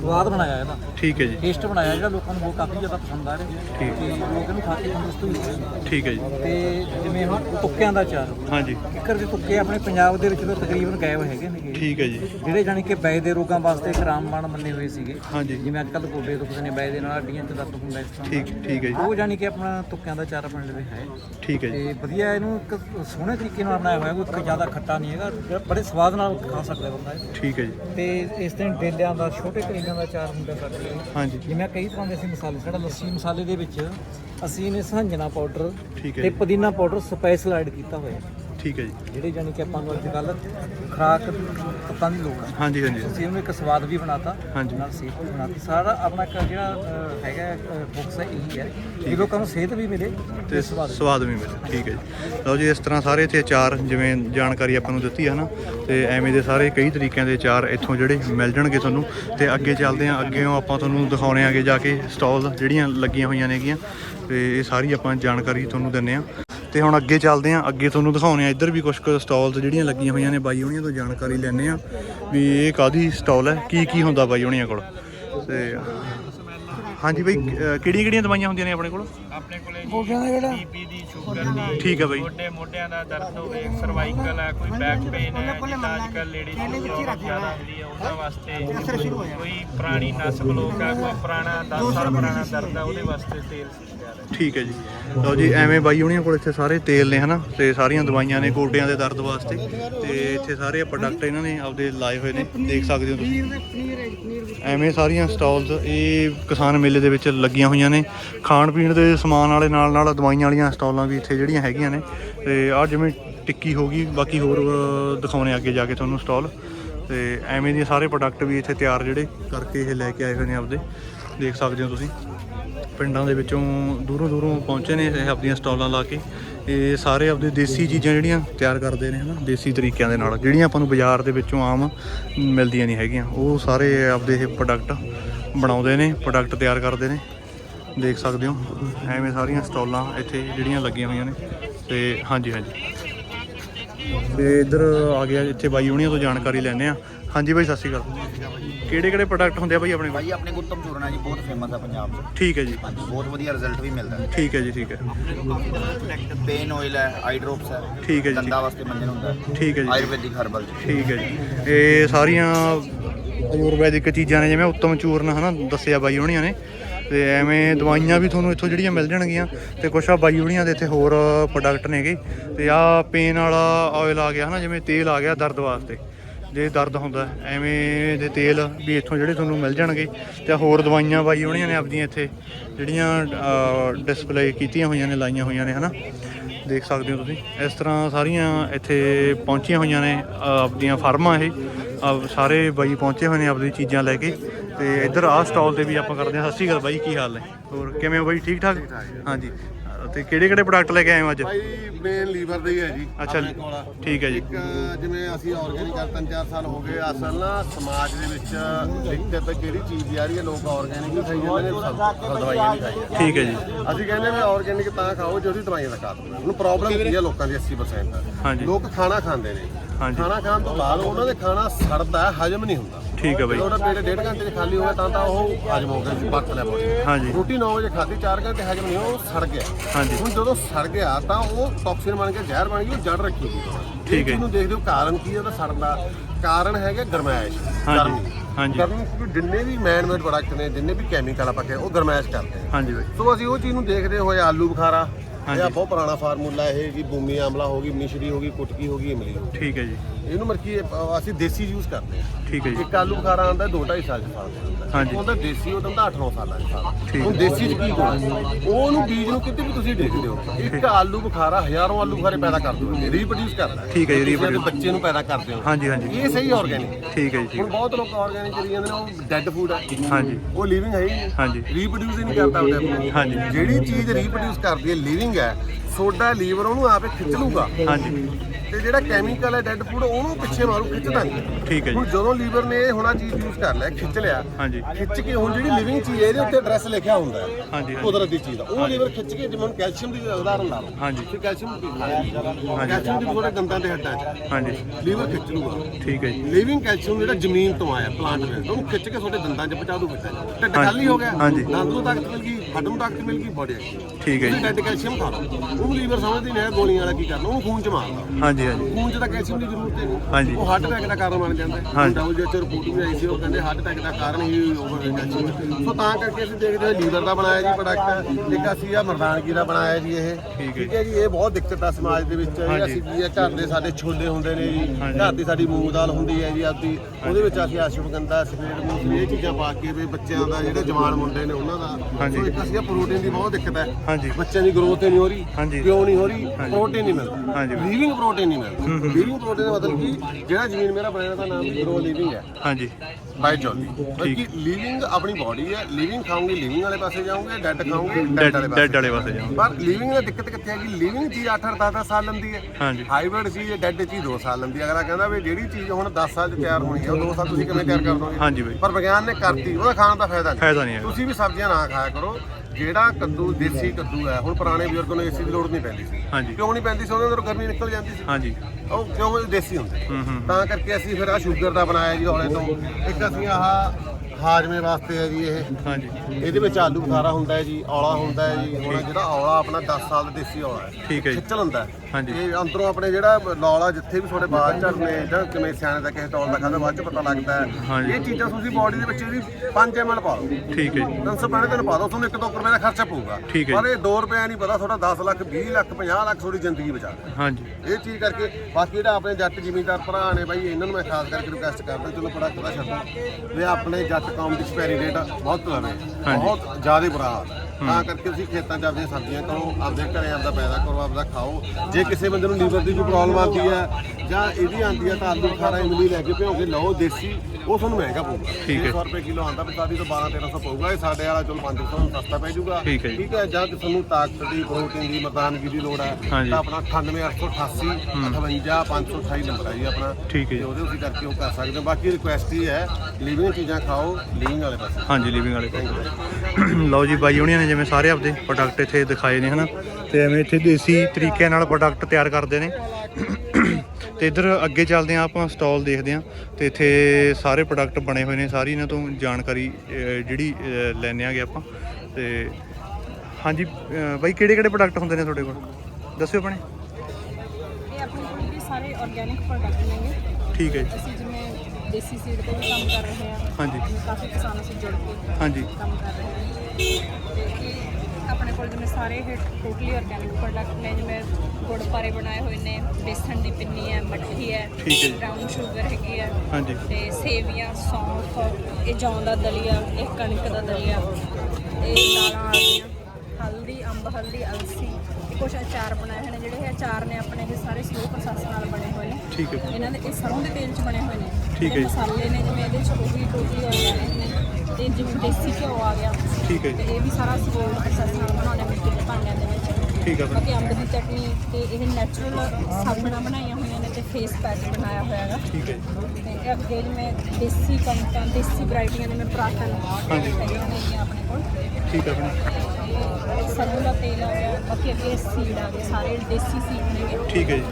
ਸਵਾਦ ਬਣਾਇਆ ਇਹਦਾ। ਠੀਕ ਹੈ ਜੀ। ਟੇਸਟ ਬਣਾਇਆ ਜਿਹੜਾ ਲੋਕਾਂ ਨੂੰ ਬਹੁਤ ਕਾਫੀ ਜ਼ਿਆਦਾ ਪਸੰਦ ਆ ਰਿਹਾ। ਠੀਕ। ਤੇ ਲੋਕ ਇਹਨੂੰ ਖਾ ਕੇ ਤੰਦਰੁਸਤ ਵੀ ਹੋ ਰਹੇ ਨੇ। ਠੀਕ ਹੈ ਜੀ। ਤੇ ਜਿਵੇਂ ਹੁਣ ਤੁੱਕਿਆਂ ਦਾ ਚਾਰ। ਹਾਂਜੀ। ਕਿੱਕਰ ਦੇ ਤੁੱਕੇ ਆਪਣੇ ਪੰਜਾਬ ਦੇ ਵਿੱਚ ਤਾਂ ਤਕਰੀਬਨ ਗਾਇਬ ਹੈਗੇ ਨੇਗੇ। ਠੀਕ ਹੈ ਜੀ। ਜਿਹੜੇ ਜਾਣੀ ਕਿ ਬੈ ਦੇ ਰੋਗਾਂ ਵਾਸਤੇ ਇੱਕ ਰਾਮਬਾਣ ਮੰਨੇ ਹੋਏ ਸੀਗੇ। ਹਾਂਜੀ। ਜਿਵੇਂ ਅੱਜ ਕੱਲ੍ਹ ਗੋਡੇ ਦੁਖਦੇ ਨੇ ਬੈ ਦੇ ਨਾਲ ਹੱਡੀਆਂ 'ਚ ਦਰਦ ਹੁੰਦਾ ਇਸ ਤਰ੍ਹਾਂ। ਠੀਕ ਠੀਕ ਹੈ ਜੀ। ਉਹ ਜਾਣੀ ਕਿ ਆਪਣਾ ਤੁੱਕਿਆਂ ਦਾ ਚਾਰ ਆਪਣੇ ਲਵੇ ਹੈ। ਠੀਕ ਹੈ ਜੀ। ਤੇ ਵਧੀਆ ਇਹਨੂੰ ਇੱਕ ਸੋਹਣੇ ਤਰੀਕੇ ਨਾਲ ਬਣਾਇਆ ਹੋਇਆ ਕੋਈ ਜ਼ਿਆਦਾ ਖੱਟਾ ਨਹੀਂ ਹੈਗਾ ਬੜੇ ਸਵਾਦ ਨਾਲ ਖਾ ਸਕਦਾ ਬੰਦਾ ਇਹ। ਠੀਕ ਹੈ ਜੀ। ਤੇ ਇਸ ਦਿਨ ਡੇਲਿਆਂ ਦਾ ਛੋਟੇ ਕਰੇਲਿਆਂ ਦਾ ਚਾਰ ਹੁੰਦਾ ਸਾਡੇ ਕੋਲ ਹਾਂਜੀ। ਜਿਵੇਂ ਕਈ ਤਰ੍ਹਾਂ ਦੇ ਅਸੀਂ ਮਸਾਲੇ ਸਾਡਾ ਲੱਸੀ ਮਸਾਲੇ ਦੇ ਵਿੱਚ ਅਸੀਂ ਨੇ ਸੰਜਣਾ ਪਾਊਡਰ ਠੀਕ ਹੈ ਤੇ ਜੀ। ਪੁਦੀਨਾ ਪਾਊਡਰ ਸਪੈਸ਼ਲ ਐਡ ਕੀਤਾ ਹੋਇਆ। ਹੈ ਠੀਕ ਹੈ ਜੀ। ਜਿਹੜੇ ਜਾਨੀ ਕਿ ਆਪਾਂ ਨੂੰ ਅੱਜ ਕੱਲ੍ਹ ਖੁਰਾਕ ਤੱਤਾਂ ਦੀ ਲੋੜ ਹੈ ਹਾਂਜੀ ਹਾਂਜੀ। ਅਸੀਂ ਇਹਨੂੰ ਇੱਕ ਸਵਾਦ ਵੀ ਬਣਾਤਾ ਹਾਂਜੀ। ਨਾਲ ਸਿਹਤ ਵੀ ਬਣਾਤੀ। ਸਾਰਾ ਆਪਣਾ ਇੱਕ ਜਿਹੜਾ ਅਹ, ਹੈਗਾ ਫੋਕਸ ਹੈ ਇਹੀ ਹੈ। ਕਿ ਲੋਕਾਂ ਨੂੰ ਸਿਹਤ ਵੀ ਮਿਲੇ ਤੇ ਸਵਾਦ ਵੀ ਮਿਲੇ। ਠੀਕ ਹੈ ਜੀ। ਲਓ ਜੀ ਇਸ ਤਰ੍ਹਾਂ ਸਾਰੇ ਇੱਥੇ ਅਚਾਰ ਜਿਵੇਂ ਜਾਣਕਾਰੀ ਆਪਾਂ ਨੂੰ ਦਿੱਤੀ ਹੈ ਨਾ ਤੇ ਐਵੇਂ ਦੇ ਸਾਰੇ ਕਈ ਤਰੀਕਿਆਂ ਦੇ ਅਚਾਰ ਇੱਥੋਂ ਜਿਹੜੇ ਮਿਲ ਜਾਣਗੇ ਤੁਹਾਨੂੰ। ਤੇ ਅੱਗੇ ਚੱਲਦੇ ਹਾਂ ਅੱਗੇੋਂ ਆਪਾਂ ਤੁਹਾਨੂੰ ਦਿਖਾਉਣੇ ਆਗੇ ਜਾ ਕੇ ਸਟਾਲ ਜਿਹੜੀਆਂ ਲੱਗੀਆਂ ਹੋਈਆਂ ਨੇਗੀਆਂ। ਤੇ ਇਹ ਸਾਰੀ ਆਪਾਂ ਜਾਣਕਾਰੀ ਤੁਹਾਨੂੰ ਦਿੰਨੇ ਆ ਤੇ ਹੁਣ ਅੱਗੇ ਚੱਲਦੇ ਆਂ ਅੱਗੇ ਤੁਹਾਨੂੰ ਦਿਖਾਉਣੇ ਆ ਇੱਧਰ ਵੀ ਕੁਝ ਕੁ ਸਟਾਲਸ ਜਿਹੜੀਆਂ ਲੱਗੀਆਂ ਹੋਈਆਂ ਨੇ ਬਾਈ ਹੁਣੀਆਂ ਤੋਂ ਜਾਣਕਾਰੀ ਲੈਣੇ ਆ ਵੀ ਇਹ ਕਾਦੀ ਸਟਾਲ ਹੈ? ਕੀ ਕੀ ਹੁੰਦਾ ਬਾਈ ਹੁਣੀਆਂ ਕੋਲ? ਤੇ ਹਾਂਜੀ ਬਾਈ ਕਿਹੜੀਆਂ ਕਿਹੜੀਆਂ ਦਵਾਈਆਂ ਹੁੰਦੀਆਂ ਨੇ ਆਪਣੇ ਕੋਲ? ਆਪਣੇ ਕੋਲੇ ਜੀ ਬੀਪੀ ਦੀ ਸ਼ੂਗਰ ਦੀ ਠੀਕ ਹੈ ਬਾਈ। ਗੋਡੇ ਮੋਢਿਆਂ ਦਾ ਦਰਦ ਹੋਵੇ ਸਰਵਾਈਕਲ ਹੈ ਕੋਈ ਬੈਕ ਪੇਨ ਹੈ ਅੱਜ ਨੂੰ ਪ੍ਰੋਬਲਮ ਜ਼ਿਆਦਾ ਹੁੰਦੀ ਹੈ ਉਹਨਾਂ ਵਾਸਤੇ ਕੋਈ ਪੁਰਾਣੀ ਨਸ ਬਲੋਕ ਹੈ ਕੋਈ ਪੁਰਾਣਾ 10 ਸਾਲ ਪੁਰਾਣਾ ਦਰਦ ਹੈ ਉਹਦੇ ਵਾਸਤੇ ਤੇਲ ਠੀਕ ਹੈ ਜੀ। ਲਓ ਜੀ, ਐਵੇਂ ਬਾਈ ਹੁਣੀਆਂ ਕੋਲ ਇੱਥੇ ਸਾਰੇ ਤੇਲ ਨੇ, ਹਨਾ? ਤੇ ਸਾਰੀਆਂ ਦਵਾਈਆਂ ਨੇ ਗੋਡਿਆਂ ਦੇ ਦਰਦ ਵਾਸਤੇ। ਤੇ ਇੱਥੇ ਸਾਰੇ ਪ੍ਰੋਡਕਟ ਇਹਨਾਂ ਨੇ ਆਪਦੇ ਲਾਏ ਹੋਏ ਨੇ। ਦੇਖ ਸਕਦੇ ਹੋ ਤੁਸੀਂ। ਐਵੇਂ ਸਾਰੀਆਂ ਸਟਾਲਸ ਇਹ ਕਿਸਾਨ ਮੇਲੇ ਦੇ ਵਿੱਚ ਲੱਗੀਆਂ ਹੋਈਆਂ ਨੇ। ਖਾਣ ਪੀਣ ਦੇ ਸਮਾਨ ਵਾਲੇ ਨਾਲ ਨਾਲ ਦਵਾਈਆਂ ਵਾਲੀਆਂ ਸਟਾਲਾਂ ਵੀ ਇੱਥੇ ਜਿਹੜੀਆਂ ਹੈਗੀਆਂ ਨੇ। ਤੇ ਆ ਜਿਵੇਂ ਟਿੱਕੀ ਹੋ ਗਈ, ਬਾਕੀ ਹੋਰ ਦਿਖਾਉਣੇ ਅੱਗੇ ਜਾ ਕੇ ਤੁਹਾਨੂੰ ਸਟਾਲ ਤੇ ਐਵੇਂ ਦੇ ਸਾਰੇ ਪ੍ਰੋਡਕਟ ਵੀ ਇੱਥੇ ਤਿਆਰ ਜਿਹੜੇ ਕਰਕੇ ਇਹ ਲੈ ਕੇ ਆਏ ਹੋਏ ਨੇ ਆਪਦੇ। ਦੇਖ ਸਕਦੇ ਹੋ ਤੁਸੀਂ। ਪਿੰਡਾਂ ਦੇ ਵਿੱਚੋਂ ਦੂਰੋਂ ਦੂਰੋਂ ਪਹੁੰਚੇ ਨੇ ਇਹ ਆਪਦੀਆਂ ਸਟਾਲਾਂ ਲਾ ਕੇ। ਇਹ ਸਾਰੇ ਆਪਦੇ ਦੇਸੀ ਚੀਜ਼ਾਂ ਜਿਹੜੀਆਂ ਤਿਆਰ ਕਰਦੇ ਨੇ ਹਨਾ, ਦੇਸੀ ਤਰੀਕਿਆਂ ਦੇ ਨਾਲ, ਜਿਹੜੀਆਂ ਆਪਾਂ ਨੂੰ ਬਾਜ਼ਾਰ ਦੇ ਵਿੱਚੋਂ ਆਮ ਮਿਲਦੀਆਂ ਨਹੀਂ ਹੈਗੀਆਂ। ਉਹ ਸਾਰੇ ਆਪਦੇ ਇਹ ਪ੍ਰੋਡਕਟ ਬਣਾਉਂਦੇ ਨੇ ਪ੍ਰੋਡਕਟ ਤਿਆਰ ਕਰਦੇ ਨੇ। ਦੇਖ ਸਕਦੇ ਹੋ, ਐਵੇਂ ਸਾਰੀਆਂ ਸਟਾਲਾਂ ਇੱਥੇ ਜਿਹੜੀਆਂ ਲੱਗੀਆਂ ਹੋਈਆਂ ਨੇ। ਤੇ ਹਾਂਜੀ ਹਾਂਜੀ। ਤੇ ਇੱਧਰ ਆ ਗਿਆ, ਇੱਥੇ ਬਾਈ ਹੁਣੀਆਂ ਤੋਂ ਜਾਣਕਾਰੀ ਲੈਣੇ ਆ ਹਾਂਜੀ ਬਾਈ ਸਤਿ ਸ਼੍ਰੀ ਅਕਾਲ। ਕਿਹੜੇ ਕਿਹੜੇ ਪ੍ਰੋਡਕਟ ਹੁੰਦੇ ਆ ਬਾਈ ਆਪਣੇ ਕੋਲ? ਭਾਈ ਆਪਣੇ ਗੁੱਤਮ ਚੂਰਨਾ ਜੀ ਬਹੁਤ ਫੇਮਸ ਹੈ ਪੰਜਾਬ 'ਚ। ਠੀਕ ਹੈ ਜੀ। ਹਾਂਜੀ ਬਹੁਤ ਵਧੀਆ ਰਿਜ਼ਲਟ ਵੀ ਮਿਲਦਾ ਹੈ। ਠੀਕ ਹੈ ਜੀ ਠੀਕ ਹੈ। ਪੇਨ ਆਇਲ ਹੈ ਆਈ ਡ੍ਰੌਪਸ ਹੈ ਠੀਕ ਹੈ ਜੀ ਦੰਦਾਂ ਵਾਸਤੇ ਮੰਜਨ ਹੁੰਦਾ ਹੈ। ਠੀਕ ਹੈ ਜੀ। ਆਯੁਰਵੈਦਿਕ ਹਰਬਲ ਠੀਕ ਹੈ ਜੀ। ਇਹ ਸਾਰੀਆਂ ਆਯੁਰਵੈਦਿਕ ਚੀਜ਼ਾਂ ਨੇ ਜਿਵੇਂ ਉੱਤਮ ਚੂਰਨ ਹਨਾ ਦੱਸਿਆ ਬਾਈ ਹੋਣੀਆਂ ਨੇ। ਤੇ ਐਵੇਂ ਦਵਾਈਆਂ ਵੀ ਤੁਹਾਨੂੰ ਇੱਥੋਂ ਜਿਹੜੀਆਂ ਮਿਲ ਜਾਣਗੀਆਂ। ਤੇ ਕੁਛ ਆ ਬਾਈ ਹੋਣੀਆਂ ਦੇ ਇੱਥੇ ਹੋਰ ਪ੍ਰੋਡਕਟ ਨੇਗੇ। ਤੇ ਆ ਪੇਨ ਵਾਲਾ ਆਇਲ ਆ ਗਿਆ ਹਨਾ ਜਿਵੇਂ ਤੇਲ ਆ ਗਿਆ ਦਰਦ ਵਾਸਤੇ। ਜੇ ਦਰਦ ਹੁੰਦਾ ਹੈ, ਐਵੇਂ ਦੇ ਤੇਲ ਵੀ ਇੱਥੋਂ ਜਿਹੜੇ ਤੁਹਾਨੂੰ ਮਿਲ ਜਾਣਗੇ ਤੇ ਹੋਰ ਦਵਾਈਆਂ ਬਾਈ ਹੋਣੀਆਂ ਨੇ ਆਪਦੀਆਂ ਇੱਥੇ ਜਿਹੜੀਆਂ ਡਿਸਪਲੇ ਕੀਤੀਆਂ ਹੋਈਆਂ ਨੇ ਲਾਈਆਂ ਹੋਈਆਂ ਨੇ ਹਨਾ? ਦੇਖ ਸਕਦੇ ਹੋ ਤੁਸੀਂ। ਇਸ ਤਰ੍ਹਾਂ ਸਾਰੀਆਂ ਇੱਥੇ ਪਹੁੰਚੀਆਂ ਹੋਈਆਂ ਨੇ ਆਪਦੀਆਂ ਫਰਮਾਂ ਇਹ। ਸਾਰੇ ਬਾਈ ਪਹੁੰਚੇ ਹੋਏ ਨੇ ਆਪਦੀ ਚੀਜ਼ਾਂ ਲੈ ਕੇ। ਤੇ ਇੱਧਰ ਆਹ ਸਟਾਲ ਤੇ ਵੀ ਆਪਾਂ ਕਰਦੇ ਹਾਂ। ਸਤਿ ਸ਼੍ਰੀ ਅਕਾਲ ਬਾਈ ਕੀ ਹਾਲ ਨੇ? ਹੋਰ ਕਿਵੇਂ ਹੋ ਬਾਈ? ਠੀਕ ਠਾਕ? ਹਾਂਜੀ। ਤੇ ਕਿਹੜੇ ਕਿਹੜੇ ਪ੍ਰੋਡਕਟ ਲੈ ਕੇ ਆਏ ਹੋ ਅੱਜ? ਭਾਈ ਮੇਨ ਲੀਵਰ ਦਾ ਹੀ ਹੈ ਜੀ। ਅੱਛਾ ਆਪਣੇ ਕੋਲ। ਠੀਕ ਹੈ ਜੀ। ਇੱਕ ਜਿਵੇਂ ਅਸੀਂ ਆਰਗੈਨਿਕ ਕਰ ਤਿੰਨ ਚਾਰ ਸਾਲ ਹੋ ਗਏ ਅਸਲ ਨਾ ਸਮਾਜ ਦੇ ਵਿੱਚ ਦਿੱਕਤ ਕਿਹੜੀ ਚੀਜ਼ ਦੀ ਆ ਰਹੀ ਹੈ ਲੋਕ ਆਰਗੈਨਿਕ ਹੀ ਖਾਈ ਜਾਂਦੇ ਨੇ ਸਭ ਦਵਾਈਆਂ ਨਹੀਂ ਖਾਈ ਠੀਕ ਹੈ ਜੀ। ਅਸੀਂ ਕਹਿੰਦੇ ਵੀ ਆਰਗੈਨਿਕ ਤਾਂ ਖਾਓ ਜੋ ਉਹਦੀ ਦਵਾਈਆਂ ਦਾ ਕਾਰਨ ਹੈ ਹੁਣ ਪ੍ਰੋਬਲਮ ਕੀ ਹੈ ਲੋਕਾਂ ਦੀ 80% ਹਾਂਜੀ। ਲੋਕ ਖਾਣਾ ਖਾਂਦੇ ਨੇ। ਹਾਂਜੀ। ਖਾਣਾ ਖਾਣ ਤੋਂ ਬਾਅਦ ਉਹਨਾਂ ਦੇ ਖਾਣਾ ਸੜਦਾ ਹਜਮ ਨਹੀਂ ਹੁੰਦਾ ਠੀਕ ਹੈ ਬਾਈ ਉਹਦਾ ਪੇਟ ਡੇਢ ਘੰਟੇ 'ਚ ਖਾਲੀ ਹੋਇਆ ਤਾਂ ਤਾਂ ਉਹ ਹਜਮ ਹੋ ਗਿਆ ਪੱਕ ਲਿਆ ਬੋਡੀ ਹਾਂਜੀ ਰੋਟੀ 9 ਵਜੇ ਖਾਧੀ 4 ਘੰਟੇ ਹਜਮ ਨਹੀਂ ਹੋਇਆ, ਉਹ ਸੜ ਗਿਆ ਹਾਂਜੀ। ਹੁਣ ਜਦੋਂ ਸੜ ਗਿਆ ਤਾਂ ਉਹ ਟੌਕਸਿਨ ਬਣ ਕੇ ਜ਼ਹਿਰ ਬਣ ਗਈ ਉਹ ਜੜ ਰੱਖੀ ਗਈ ਠੀਕ ਹੈ। ਇਹਨੂੰ ਦੇਖਦੇ ਹੋ ਕਾਰਨ ਕੀ ਹੈ ਉਹਦਾ ਸੜਨ ਦਾ ਕਾਰਨ ਹੈਗਾ ਗਰਮੈਸ਼ ਹਾਂਜੀ। ਗਰਮੀ ਹਾਂਜੀ। ਗਰਮੀ ਕਿਉਂਕਿ ਜਿੰਨੇ ਵੀ ਮੈਨ ਮੇਡ ਪ੍ਰੋਡਕਟ ਨੇ ਜਿੰਨੇ ਵੀ ਕੈਮੀਕਲ ਆਪਾਂ ਕਹਿੰਦੇ ਉਹ ਗਰਮੈਸ਼ ਕਰਦੇ ਹਾਂਜੀ ਬਾਈ ਸੋ ਅਸੀਂ ਉਹ ਚੀਜ਼ ਨੂੰ ਦੇਖਦੇ ਹੋਏ ਆਲੂ ਬੁਖਾਰਾ ਹਾਂਜੀ। ਇਹ ਬਹੁਤ ਪੁਰਾਣਾ ਫਾਰਮੂਲਾ ਇਹ ਜੀ ਭੂਮੀ ਆਮਲਾ ਹੋ ਗਈ ਮਿਸ਼ਰੀ ਹੋ ਗਈ ਕੁਟਕੀ ਹੋ ਗਈ ਇਮਲੀ ਹੋ ਗਈ। ਠੀਕ ਹੈ ਜੀ। ਇਹਨੂੰ ਮਰਕੀ ਅਸੀਂ ਦੇਸੀ ਯੂਜ਼ ਕਰਦੇ ਆ ਠੀਕ ਹੈ ਜੀ। ਇੱਕ ਆਲੂ ਬੁਖਾਰਾ ਆਉਂਦਾ 2.5 ਸਾਲ ਦੇ ਸਾਲ ਦਾ ਹਾਂਜੀ। ਉਹਦਾ ਦੇਸੀ ਉਹ ਹੁੰਦਾ 8-9 ਸਾਲਾਂ ਦੇ ਸਾਲ ਠੀਕ ਹੁਣ ਦੇਸੀ ਚ ਕੀ ਹੋਣਾ? ਉਹਨੂੰ ਬੀਜ ਨੂੰ ਕਿਤੇ ਵੀ ਤੁਸੀਂ ਦੇਖਦੇ ਹੋ ਇੱਕ ਆਲੂ ਬੁਖਾਰਾ ਹਜ਼ਾਰਾਂ ਆਲੂ ਬੁਖਾਰੇ ਪੈਦਾ ਕਰ ਦਿੰਦੇ ਰੀਪਰੋਡਿਊਸ ਕਰਦਾ ਹੈ। ਠੀਕ ਹੈ ਜੀ, reproduce। ਬੱਚੇ ਨੂੰ ਪੈਦਾ ਕਰਦੇ ਹੋ। ਹਾਂਜੀ ਹਾਂਜੀ। ਇਹ ਸਹੀ ਆਰਗੈਨਿਕ ਠੀਕ ਹੈ ਜੀ ਹੁਣ ਬਹੁਤ ਲੋਕ ਆਰਗੈਨਿਕ ਕਰੀ ਜਾਂਦੇ ਨੇ ਉਹ ਡੈੱਡ ਫੂਡ ਹੈ। ਹਾਂਜੀ। ਉਹ ਲਿਵਿੰਗ ਹੈ ਹੀ ਹਾਂਜੀ। ਰੀਪਰੋਡਿਊਸ ਹੀ ਨਹੀਂ ਕਰਦਾ ਉਹਦੇ ਹਾਂਜੀ। ਜਿਹੜੀ ਚੀਜ਼ ਰੀਪਰੋਡਿਊਸ ਕਰਦੀ ਹੈ ਲਿਵਿੰਗ ਹੈ ਸੋਡਾ ਲੀਵਰ ਉਹਨੂੰ ਆਪੇ ਖਿੱਚ ਲੂਗਾ। ਹਾਂਜੀ। ਤੇ ਜਿਹੜਾ ਕੈਮੀਕਲ ਹੈ ਡੈੱਡ ਫੂਡ ਉਹਨੂੰ ਪਿੱਛੇ ਮਾਰੂ ਖਿੱਚਦਾ ਨਹੀਂ। ਠੀਕ ਹੈ ਹੁਣ ਜੀ ਜਦੋਂ ਲੀਵਰ ਨੇ ਇਹ ਹੋਣਾ ਚੀਜ਼ ਯੂਜ਼ ਕਰ ਲਿਆ ਖਿੱਚ ਲਿਆ ਹਾਂਜੀ। ਖਿੱਚ ਕੇ ਹੁਣ ਜਿਹੜੀ ਲਿਵਿੰਗ ਚੀਜ਼ ਹੈ ਇਹਦੇ ਉੱਤੇ ਐਡਰੈਸ ਲਿਖਿਆ ਹੁੰਦਾ ਹੈ। ਹਾਂਜੀ ਹਾਂਜੀ। ਕੁਦਰਤੀ ਚੀਜ਼ ਦਾ। ਉਹ ਲੀਵਰ ਖਿੱਚ ਕੇ ਜਿਵੇਂ ਹੁਣ ਕੈਲਸ਼ੀਅਮ ਦੀ ਉਦਾਹਰਨ ਲਾ ਲਓ। ਹਾਂਜੀ। ਕਿ ਕੈਲਸ਼ੀਅਮ ਦੀ ਕੈਲਸ਼ੀਅਮ ਦੀ ਥੋੜੇ ਦੰਦਾਂ ਦੇ ਹੱਡਾਂ 'ਚ। ਹਾਂਜੀ। ਲੀਵਰ ਖਿੱਚ ਲੂਗਾ। ਠੀਕ ਹੈ ਜੀ। ਲਿਵਿੰਗ ਕੈਲਸ਼ੀਅਮ ਜਿਹੜਾ ਜ਼ਮੀਨ ਤੋਂ ਆਇਆ ਪਲਾਂਟ ਦੇ ਉਹਨੂੰ ਖਿੱਚ ਕੇ ਤੁਹਾਡੇ ਦੰਦਾਂ 'ਚ ਪਹੁੰਚਾ ਦੂ ਬੱਚਾ ਢਿੱਡ ਹਾਂਜੀ। ਖਾਲੀ ਹੋ ਗਿਆ। ਹਾਂਜੀ। ਦੰਦ ਨੂੰ ਤਾਕਤ ਮਿਲ ਗਈ ਹੱਡ ਨੂੰ ਤਾਕਤ ਮਿਲ ਗਈ ਬੋਡੀ ਠੀਕ ਹੈ ਜੀ। ਡੈਡ ਕੈਲਸ਼ੀਅਮ ਖਾ ਲਓ। ਉਹਨੂੰ ਲੀਵਰ ਸਮਝਦੀ ਨਹੀਂ ਹੈ ਗੋਲੀਆਂ ਵਾਲਾ ਕੀ ਕਰਨਾ ਉਹਨੂੰ ਖੂਨ 'ਚ ਮਾਰਦਾ ਹਾਂਜੀ ਹਾਂਜੀ ਖੂਨ 'ਚ ਤਾਂ ਕੈਲਸ਼ੀਅਮ ਦੀ ਜ਼ਰੂਰਤ ਹੀ ਹਾਂਜੀ। ਉਹ ਹਾਰਟ ਅਟੈਕ ਦਾ ਕਾਰਨ ਬਣ ਜਾਂਦਾ ਹੈ ਹਾਂਜੀ। ਡਬਲ ਜੇਚਰ ਰਿਪੋਰਟ ਵੀ ਆਈ ਸੀ ਉਹ ਕਹਿੰਦੇ ਹਾਰਟ ਅਟੈਕ ਦਾ ਕਾਰਨ ਹੀ ਓਵਰ ਕੈਲਸ਼ੀਅਮ ਸੋ ਤਾਂ ਕਰਕੇ ਅਸੀਂ ਦੇਖਦੇ ਹਾਂ ਲੀਵਰ ਦਾ ਬਣਾਇਆ ਜੀ ਪ੍ਰੋਡਕਟ ਇੱਕ ਅਸੀਂ ਆ ਮਰਦਾਨਗੀ ਦਾ ਬਣਾਇਆ ਜੀ ਇਹ ਠੀਕ ਹੈ। ਜੀ ਇਹ ਬਹੁਤ ਦਿੱਕਤ ਆ ਸਮਾਜ ਦੇ ਵਿੱਚ। ਅਸੀਂ ਕੀ ਹੈ ਘਰ ਦੇ ਸਾਡੇ ਛੋਲੇ ਹੁੰਦੇ ਨੇ ਜੀ। ਘਰ ਦੀ ਸਾਡੀ ਮੂੰਗ ਦਾਲ ਹੁੰਦੀ ਹੈ ਜੀ ਆਪਦੀ ਉਹਦੇ ਵਿੱਚ ਅਸੀਂ ਅਸ਼ਵਗੰਧਾ ਸਫੇਦ ਮੂੰਗਫਲੀ ਇਹ ਚੀਜ਼ਾਂ ਪਾ ਕੇ ਵੀ ਬੱਚਿਆਂ ਦਾ ਜਿਹੜੇ ਜਵਾਨ ਮੁੰਡੇ ਨੇ ਉਹਨਾਂ ਦਾ। ਸੋ ਇੱਕ ਅਸੀਂ ਪ੍ਰੋਟੀਨ ਦੀ ਬਹੁਤ ਦਿੱਕਤ ਹੈ ਹਾਂਜੀ ਬੱਚਿਆਂ ਦੀ ਗਰੋਥ ਨਹੀਂ ਹੋ ਰਹੀ ਹਾਂਜੀ। ਕਿਉਂ ਨਹੀਂ ਹੋ ਰਹੀ ਪ੍ਰੋਟੀਨ ਨਹੀਂ ਮਿਲਦਾ। ਹਾਂਜੀ। ਲੀਵਿੰਗ ਪ੍ਰੋਟੀਨ ਨਹੀਂ ਮਿਲਦਾ। ਲੀਵਿੰਗ ਪ੍ਰੋਟੀਨ ਦਾ ਮਤਲਬ ਕੀ ਜਿਹੜਾ ਜ਼ਮੀਨ ਮੇਰਾ ਬਣਾਇਆ ਦਾ ਨਾਮ ਗਰੋ ਲੀਵਿੰਗ ਹੈ। ਹਾਂਜੀ। ਬਾਈ ਜੋਲੀ ਕਿ ਲੀਵਿੰਗ ਆਪਣੀ ਬਾਡੀ ਹੈ। ਲੀਵਿੰਗ ਖਾਓਗੇ ਲੀਵਿੰਗ ਵਾਲੇ ਪਾਸੇ ਜਾਓਗੇ ਡੈਡ ਖਾਓਗੇ ਡੈਡ ਵਾਲੇ ਪਾਸੇ ਡੈਡ ਵਾਲੇ ਪਾਸੇ ਜਾਓ ਪਰ ਲਿਵਿੰਗ ਦਾ ਦਿੱਕਤ ਕਿੱਥੇ ਹੈਗੀ? ਲਿਵਿੰਗ ਚੀਜ਼ 8 8 10 ਸਾਲ ਲੰਦੀ ਹੈ। ਹਾਂਜੀ। ਹਾਈਬ੍ਰਿਡ ਚੀਜ਼ ਡੈਡ ਚੀਜ਼ 2 ਸਾਲ ਲੰਦੀ ਹੈ। ਅਗਲਾ ਕਹਿੰਦਾ ਵੀ ਜਿਹੜੀ ਚੀਜ਼ ਹੁਣ 10 ਸਾਲ 'ਚ ਤਿਆਰ ਹੋਣੀ ਹੈ ਉਹ 2 ਸਾਲ ਤੁਸੀਂ ਕਿਵੇਂ ਤਿਆਰ ਕਰ ਦੋਗੇ? ਹਾਂਜੀ ਬਾਈ। ਪਰ ਵਿਗਿਆਨ ਨੇ ਕਰਤੀ ਉਹਦਾ ਖਾਣ ਦਾ ਫਾਇਦਾ ਨਹੀਂ। ਫਾਇਦਾ ਨਹੀਂ ਹੈਗਾ। ਤੁਸੀਂ ਵੀ ਸਬਜ਼ੀਆਂ ਨਾ ਖਾਇਆ ਕਰੋ। ਜਿਹੜਾ ਕੱਦੂ ਦੇਸੀ ਕੱਦੂ ਹੈ ਹੁਣ ਪੁਰਾਣੇ ਬਜ਼ੁਰਗਾਂ ਨੂੰ ਏਸੀ ਦੀ ਲੋੜ ਨਹੀਂ ਪੈਂਦੀ ਸੀ। ਹਾਂਜੀ। ਕਿਉਂ ਨਹੀਂ ਪੈਂਦੀ ਸੀ? ਉਹਨਾਂ ਅੰਦਰੋਂ ਗਰਮੀ ਨਿਕਲ ਜਾਂਦੀ ਸੀ। ਹਾਂਜੀ। ਉਹ ਕਿਉਂ? ਦੇਸੀ ਹੁੰਦੇ ਤਾਂ ਕਰਕੇ ਅਸੀਂ ਫਿਰ ਆ ਸ਼ੂਗਰ ਦਾ ਬਣਾਇਆ ਜੀ ਔਲੇ ਤੋਂ। ਇੱਕ ਅਸੀਂ ਆਹ ਹਾਜ਼ਮੇ ਵਾਸਤੇ ਹੈ ਜੀ ਇਹ। ਹਾਂਜੀ। ਇਹਦੇ ਵਿੱਚ ਆਲੂ ਬੁਖਾਰਾ ਹੁੰਦਾ ਹੈ ਜੀ ਔਲਾ ਹੁੰਦਾ ਹੈ ਜੀ। ਹੁਣ ਜਿਹੜਾ ਔਲਾ ਆਪਣਾ 10 ਸਾਲ ਦਾ ਦੇਸੀ ਔਲਾ ਹੈ। ਠੀਕ ਹੈ ਜੀ। ਖਿੱਚਲ ਹੁੰਦਾ ਹੈ। ਹਾਂਜੀ। ਇਹ ਅੰਦਰੋਂ ਆਪਣੇ ਜਿਹੜਾ ਲੌਲਾ ਜਿੱਥੇ ਵੀ ਤੁਹਾਡੇ ਬਾਲ ਝੜਨੇ ਜਾਂ ਕਿਵੇਂ ਸਿਆਣੇ ਦਾ ਕਿਸੇ ਟੌਲ ਦਾ ਖਾਦਾ ਬਾਅਦ ਚ ਪਤਾ ਲੱਗਦਾ ਹਾਂਜੀ। ਹੈ ਇਹ ਚੀਜ਼ਾਂ ਤੁਸੀਂ ਬਾਡੀ ਦੇ ਵਿੱਚ ਇਹਦੀ 5 ml ਪਾ ਦਿਓ। ਠੀਕ ਹੈ ਜੀ। 300 ਪੈਣੇ ਤੈਨੂੰ ਪਾ ਦਿਓ ਤੁਹਾਨੂੰ 1-2 ਰੁਪਏ ਦਾ ਖਰਚਾ ਪਊਗਾ। ਠੀਕ ਹੈ ਪਰ ਇਹ 2 ਰੁਪਏ ਨਹੀਂ ਪਤਾ ਤੁਹਾਡਾ 10 ਲੱਖ 20 ਲੱਖ 50 ਲੱਖ ਤੁਹਾਡੀ ਜ਼ਿੰਦਗੀ ਬਚਾ ਦੇ ਹਾਂਜੀ। ਇਹ ਚੀਜ਼ ਕਰਕੇ ਬਾਕੀ ਜਿਹੜਾ ਆਪਣੇ ਜੱਟ ਜ਼ਿਮੀਂਦਾਰ ਭਰਾ ਨੇ ਬਾਈ ਇਹਨਾਂ ਨੂੰ ਮੈਂ ਖਾਸ ਕਰਕੇ ਰਿਕੁਐਸਟ ਕਰਦਾ ਚਲੋ ਪ੍ਰੋਡਕਟ ਦਾ ਛੱਡੋ ਵੀ ਆਪਣੇ ਜੱਟ ਕੌਮ ਦੀ ਐਕਸਪਾਇਰੀ ਡੇਟ ਬਹੁਤ ਲਵੇ ਬਹੁਤ ਜ਼ਿਆਦਾ ਬੁਰਾ ਹਾਲ ਹੈ ਤਾਂ ਕਰਕੇ ਤੁਸੀਂ ਖੇਤਾਂ 'ਚ ਆਪਦੀਆਂ ਸਬਜ਼ੀਆਂ ਕਰੋ, ਆਪਦੇ ਘਰੇ ਆਪਦਾ ਪੈਦਾ ਕਰੋ, ਆਪਦਾ ਖਾਓ। ਜੇ ਕਿਸੇ ਬੰਦੇ ਨੂੰ ਲੀਵਰ ਦੀ ਕੋਈ ਪ੍ਰੋਬਲਮ ਆਉਂਦੀ ਹੈ ਜਾਂ ਇਹਦੀ ਆਉਂਦੀ ਹੈ ਤਾਂ ਆਲੂ ਬੁਖਾਰਾ ਇਮਲੀ ਲੈ ਕੇ ਭਿਓ ਕੇ ਲਓ, ਦੇਸੀ ਉਹ ਤੁਹਾਨੂੰ ਮਹਿੰਗਾ ਪਊਗਾ। ਠੀਕ ਹੈ। 600 ਰੁਪਏ ਕਿਲੋ ਆਉਂਦਾ ਪਿਤਾਦੀ ਤੋਂ 12 1300 ਪਊਗਾ। ਇਹ ਸਾਡੇ ਵਾਲਾ ਚਲੋ 500 ਨੂੰ ਸਸਤਾ ਪੈ ਜਾਊਗਾ। ਠੀਕ ਹੈ ਜੀ। ਠੀਕ ਹੈ ਜਾਂ ਕਿ ਤੁਹਾਨੂੰ ਤਾਕਤ ਦੀ ਪ੍ਰੋਟੀਨ ਦੀ ਮਰਦਾਨਗੀ ਦੀ ਲੋੜ ਹੈ ਹਾਂਜੀ। ਤਾਂ ਆਪਣਾ 98888 58528 ਨੰਬਰ ਹੈ ਜੀ ਆਪਣਾ। ਠੀਕ ਹੈ ਜੀ। ਤੇ ਉਹਦੇ ਤੁਸੀਂ ਕਰਕੇ ਉਹ ਕਰ ਸਕਦੇ ਹੋ। ਬਾਕੀ ਰਿਕੁਐਸਟ ਹੀ ਹੈ ਲਿਵਿੰਗ ਚੀਜ਼ਾਂ ਖਾਓ ਲਿਵਿੰਗ ਵਾਲੇ ਪਾਸੇ। ਹਾਂਜੀ ਲਿਵਿੰਗ ਵਾਲੇ ਪਾਸੇ। ਲਓ ਜੀ ਬਾਈ ਹੋਣੀਆਂ ਨੇ ਜਿਵੇਂ ਸਾਰੇ ਆਪਦੇ ਪ੍ਰੋਡਕਟ ਇੱਥੇ ਦਿਖਾਏ ਨੇ ਹਨਾ। ਤੇ ਐਵੇਂ ਇੱਥੇ ਦੇਸੀ ਤਰੀਕੇ ਨਾਲ ਪ੍ਰੋਡਕਟ ਤਿਆਰ ਕਰਦੇ ਨੇ। ਤੇ ਇਧਰ ਅੱਗੇ ਚੱਲਦੇ ਆ ਆਪਾਂ ਸਟਾਲ ਦੇਖਦੇ ਆ ਤੇ ਇੱਥੇ ਸਾਰੇ ਪ੍ਰੋਡਕਟ ਬਣੇ ਹੋਏ ਨੇ ਸਾਰੀ ਇਹਨਾਂ ਤੋਂ ਜਾਣਕਾਰੀ ਜਿਹੜੀ ਲੈਣੇ ਆਗੇ ਆਪਾਂ। ਤੇ ਹਾਂਜੀ ਬਾਈ ਕਿਹੜੇ ਕਿਹੜੇ ਪ੍ਰੋਡਕਟ ਹੁੰਦੇ ਨੇ ਤੁਹਾਡੇ ਕੋਲ? ਦੱਸਿਓ ਆਪਣੇ ਇਹ ਆਪਣੇ ਕੋਲ ਵੀ ਸਾਰੇ ਆਰਗੈਨਿਕ ਪ੍ਰੋਡਕਟ ਨੇਗੇ ਠੀਕ ਹੈ ਜੀ। ਅਸੀਂ ਜਿਵੇਂ ਦੇਸੀ ਸੀਡ ਤੇ ਵੀ ਕੰਮ ਕਰ ਰਹੇ ਹਾਂ। ਹਾਂਜੀ। ਕਾਫੀ ਕਿਸਾਨ ਅਸੀਂ ਜੁੜ ਕੇ ਹਾਂਜੀ। ਕੰਮ ਕਰ ਰਹੇ ਹਾਂ। ਆਪਣੇ ਕੋਲ ਜਿਵੇਂ ਸਾਰੇ ਇਹ ਟੋਟਲੀ ਆਰਗੈਨਿਕ ਪ੍ਰੋਡਕਟ ਨੇ ਜਿਵੇਂ ਗੁੜ ਪਾਰੇ ਬਣਾਏ ਹੋਏ ਨੇ ਬੇਸਣ ਦੀ ਪਿੰਨੀ ਹੈ ਮੱਠੀ ਹੈ ਠੀਕ ਹੈ ਜੀ। ਬਰਾਊਨ ਸ਼ੂਗਰ ਹੈਗੀ ਹੈ ਹਾਂਜੀ ਤੇ ਸੇਵੀਆਂ ਸੌਂਫ ਇਹ ਜੌਂ ਦਾ ਦਲੀਆ ਇਹ ਕਣਕ ਦਾ ਦਲੀਆ ਇਹ ਦਾਲਾਂ ਆ ਗਈਆਂ ਹਲਦੀ ਅੰਬ ਹਲਦੀ ਅਲਸੀ ਇਹ ਕੁਛ ਅਚਾਰ ਬਣਾਏ ਹੋਏ ਨੇ ਜਿਹੜੇ ਇਹ ਅਚਾਰ ਨੇ ਆਪਣੇ ਇਹ ਸਾਰੇ ਸਲੋ ਪ੍ਰੋਸੈਸ ਨਾਲ ਬਣੇ ਹੋਏ ਨੇ ਠੀਕ ਹੈ ਇਹਨਾਂ ਦੇ ਇਹ ਸਰੋਂ ਦੇ ਤੇਲ 'ਚ ਬਣੇ ਹੋਏ ਨੇ ਠੀਕ ਹੈ ਜੀ। ਮਸਾਲੇ ਨੇ ਜਿਵੇਂ ਇਹਦੇ 'ਚ ਉਹ ਵੀ ਟੋਟਲੀ ਆਰਗੈਨਿਕ ਨੇ ਜਿਵੇਂ ਦੇਸੀ ਘਿਓ ਆ ਗਿਆ। ਠੀਕ ਹੈ ਜੀ। ਤੇ ਇਹ ਵੀ ਸਾਰਾ ਸਲੋ ਪ੍ਰੋਸੈਸ ਨਾਲ ਬਣਾਉਂਦੇ ਮਿੱਟੀ ਦੇ ਭਾਂਡਿਆਂ ਦੇ ਵਿੱਚ। ਠੀਕ ਹੈ ਸਰ। ਬਾਕੀ ਅੰਬ ਦੀ ਚਟਨੀ ਤੇ ਇਹ ਨੈਚੁਰਲ ਸਾਬਣਾਂ ਬਣਾਈਆਂ ਹੋਈਆਂ ਨੇ ਤੇ ਫੇਸ ਪੈਕ ਬਣਾਇਆ ਹੋਇਆ ਹੈਗਾ। ਠੀਕ ਹੈ ਜੀ। ਤੇ ਇਹ ਅੱਗੇ ਜਿਵੇਂ ਦੇਸੀ ਕਣਕਾਂ ਦੇਸੀ ਵੈਰਾਈਟੀਆਂ ਜਿਵੇਂ ਪ੍ਰਾਤਨ ਹਾਂਜੀ। ਹੈਗੀਆਂ ਨੇਗੀਆਂ ਆਪਣੇ ਕੋਲ। ਠੀਕ ਹੈ ਆਪਣੇ ਤੇ ਸਰੋਂ ਦਾ ਤੇਲ ਆ ਗਿਆ ਬਾਕੀ ਅੱਗੇ ਸੀਡ ਆ ਗਏ ਸਾਰੇ ਦੇਸੀ ਸੀਡ ਨੇਗੇ ਠੀਕ ਹੈ ਜੀ।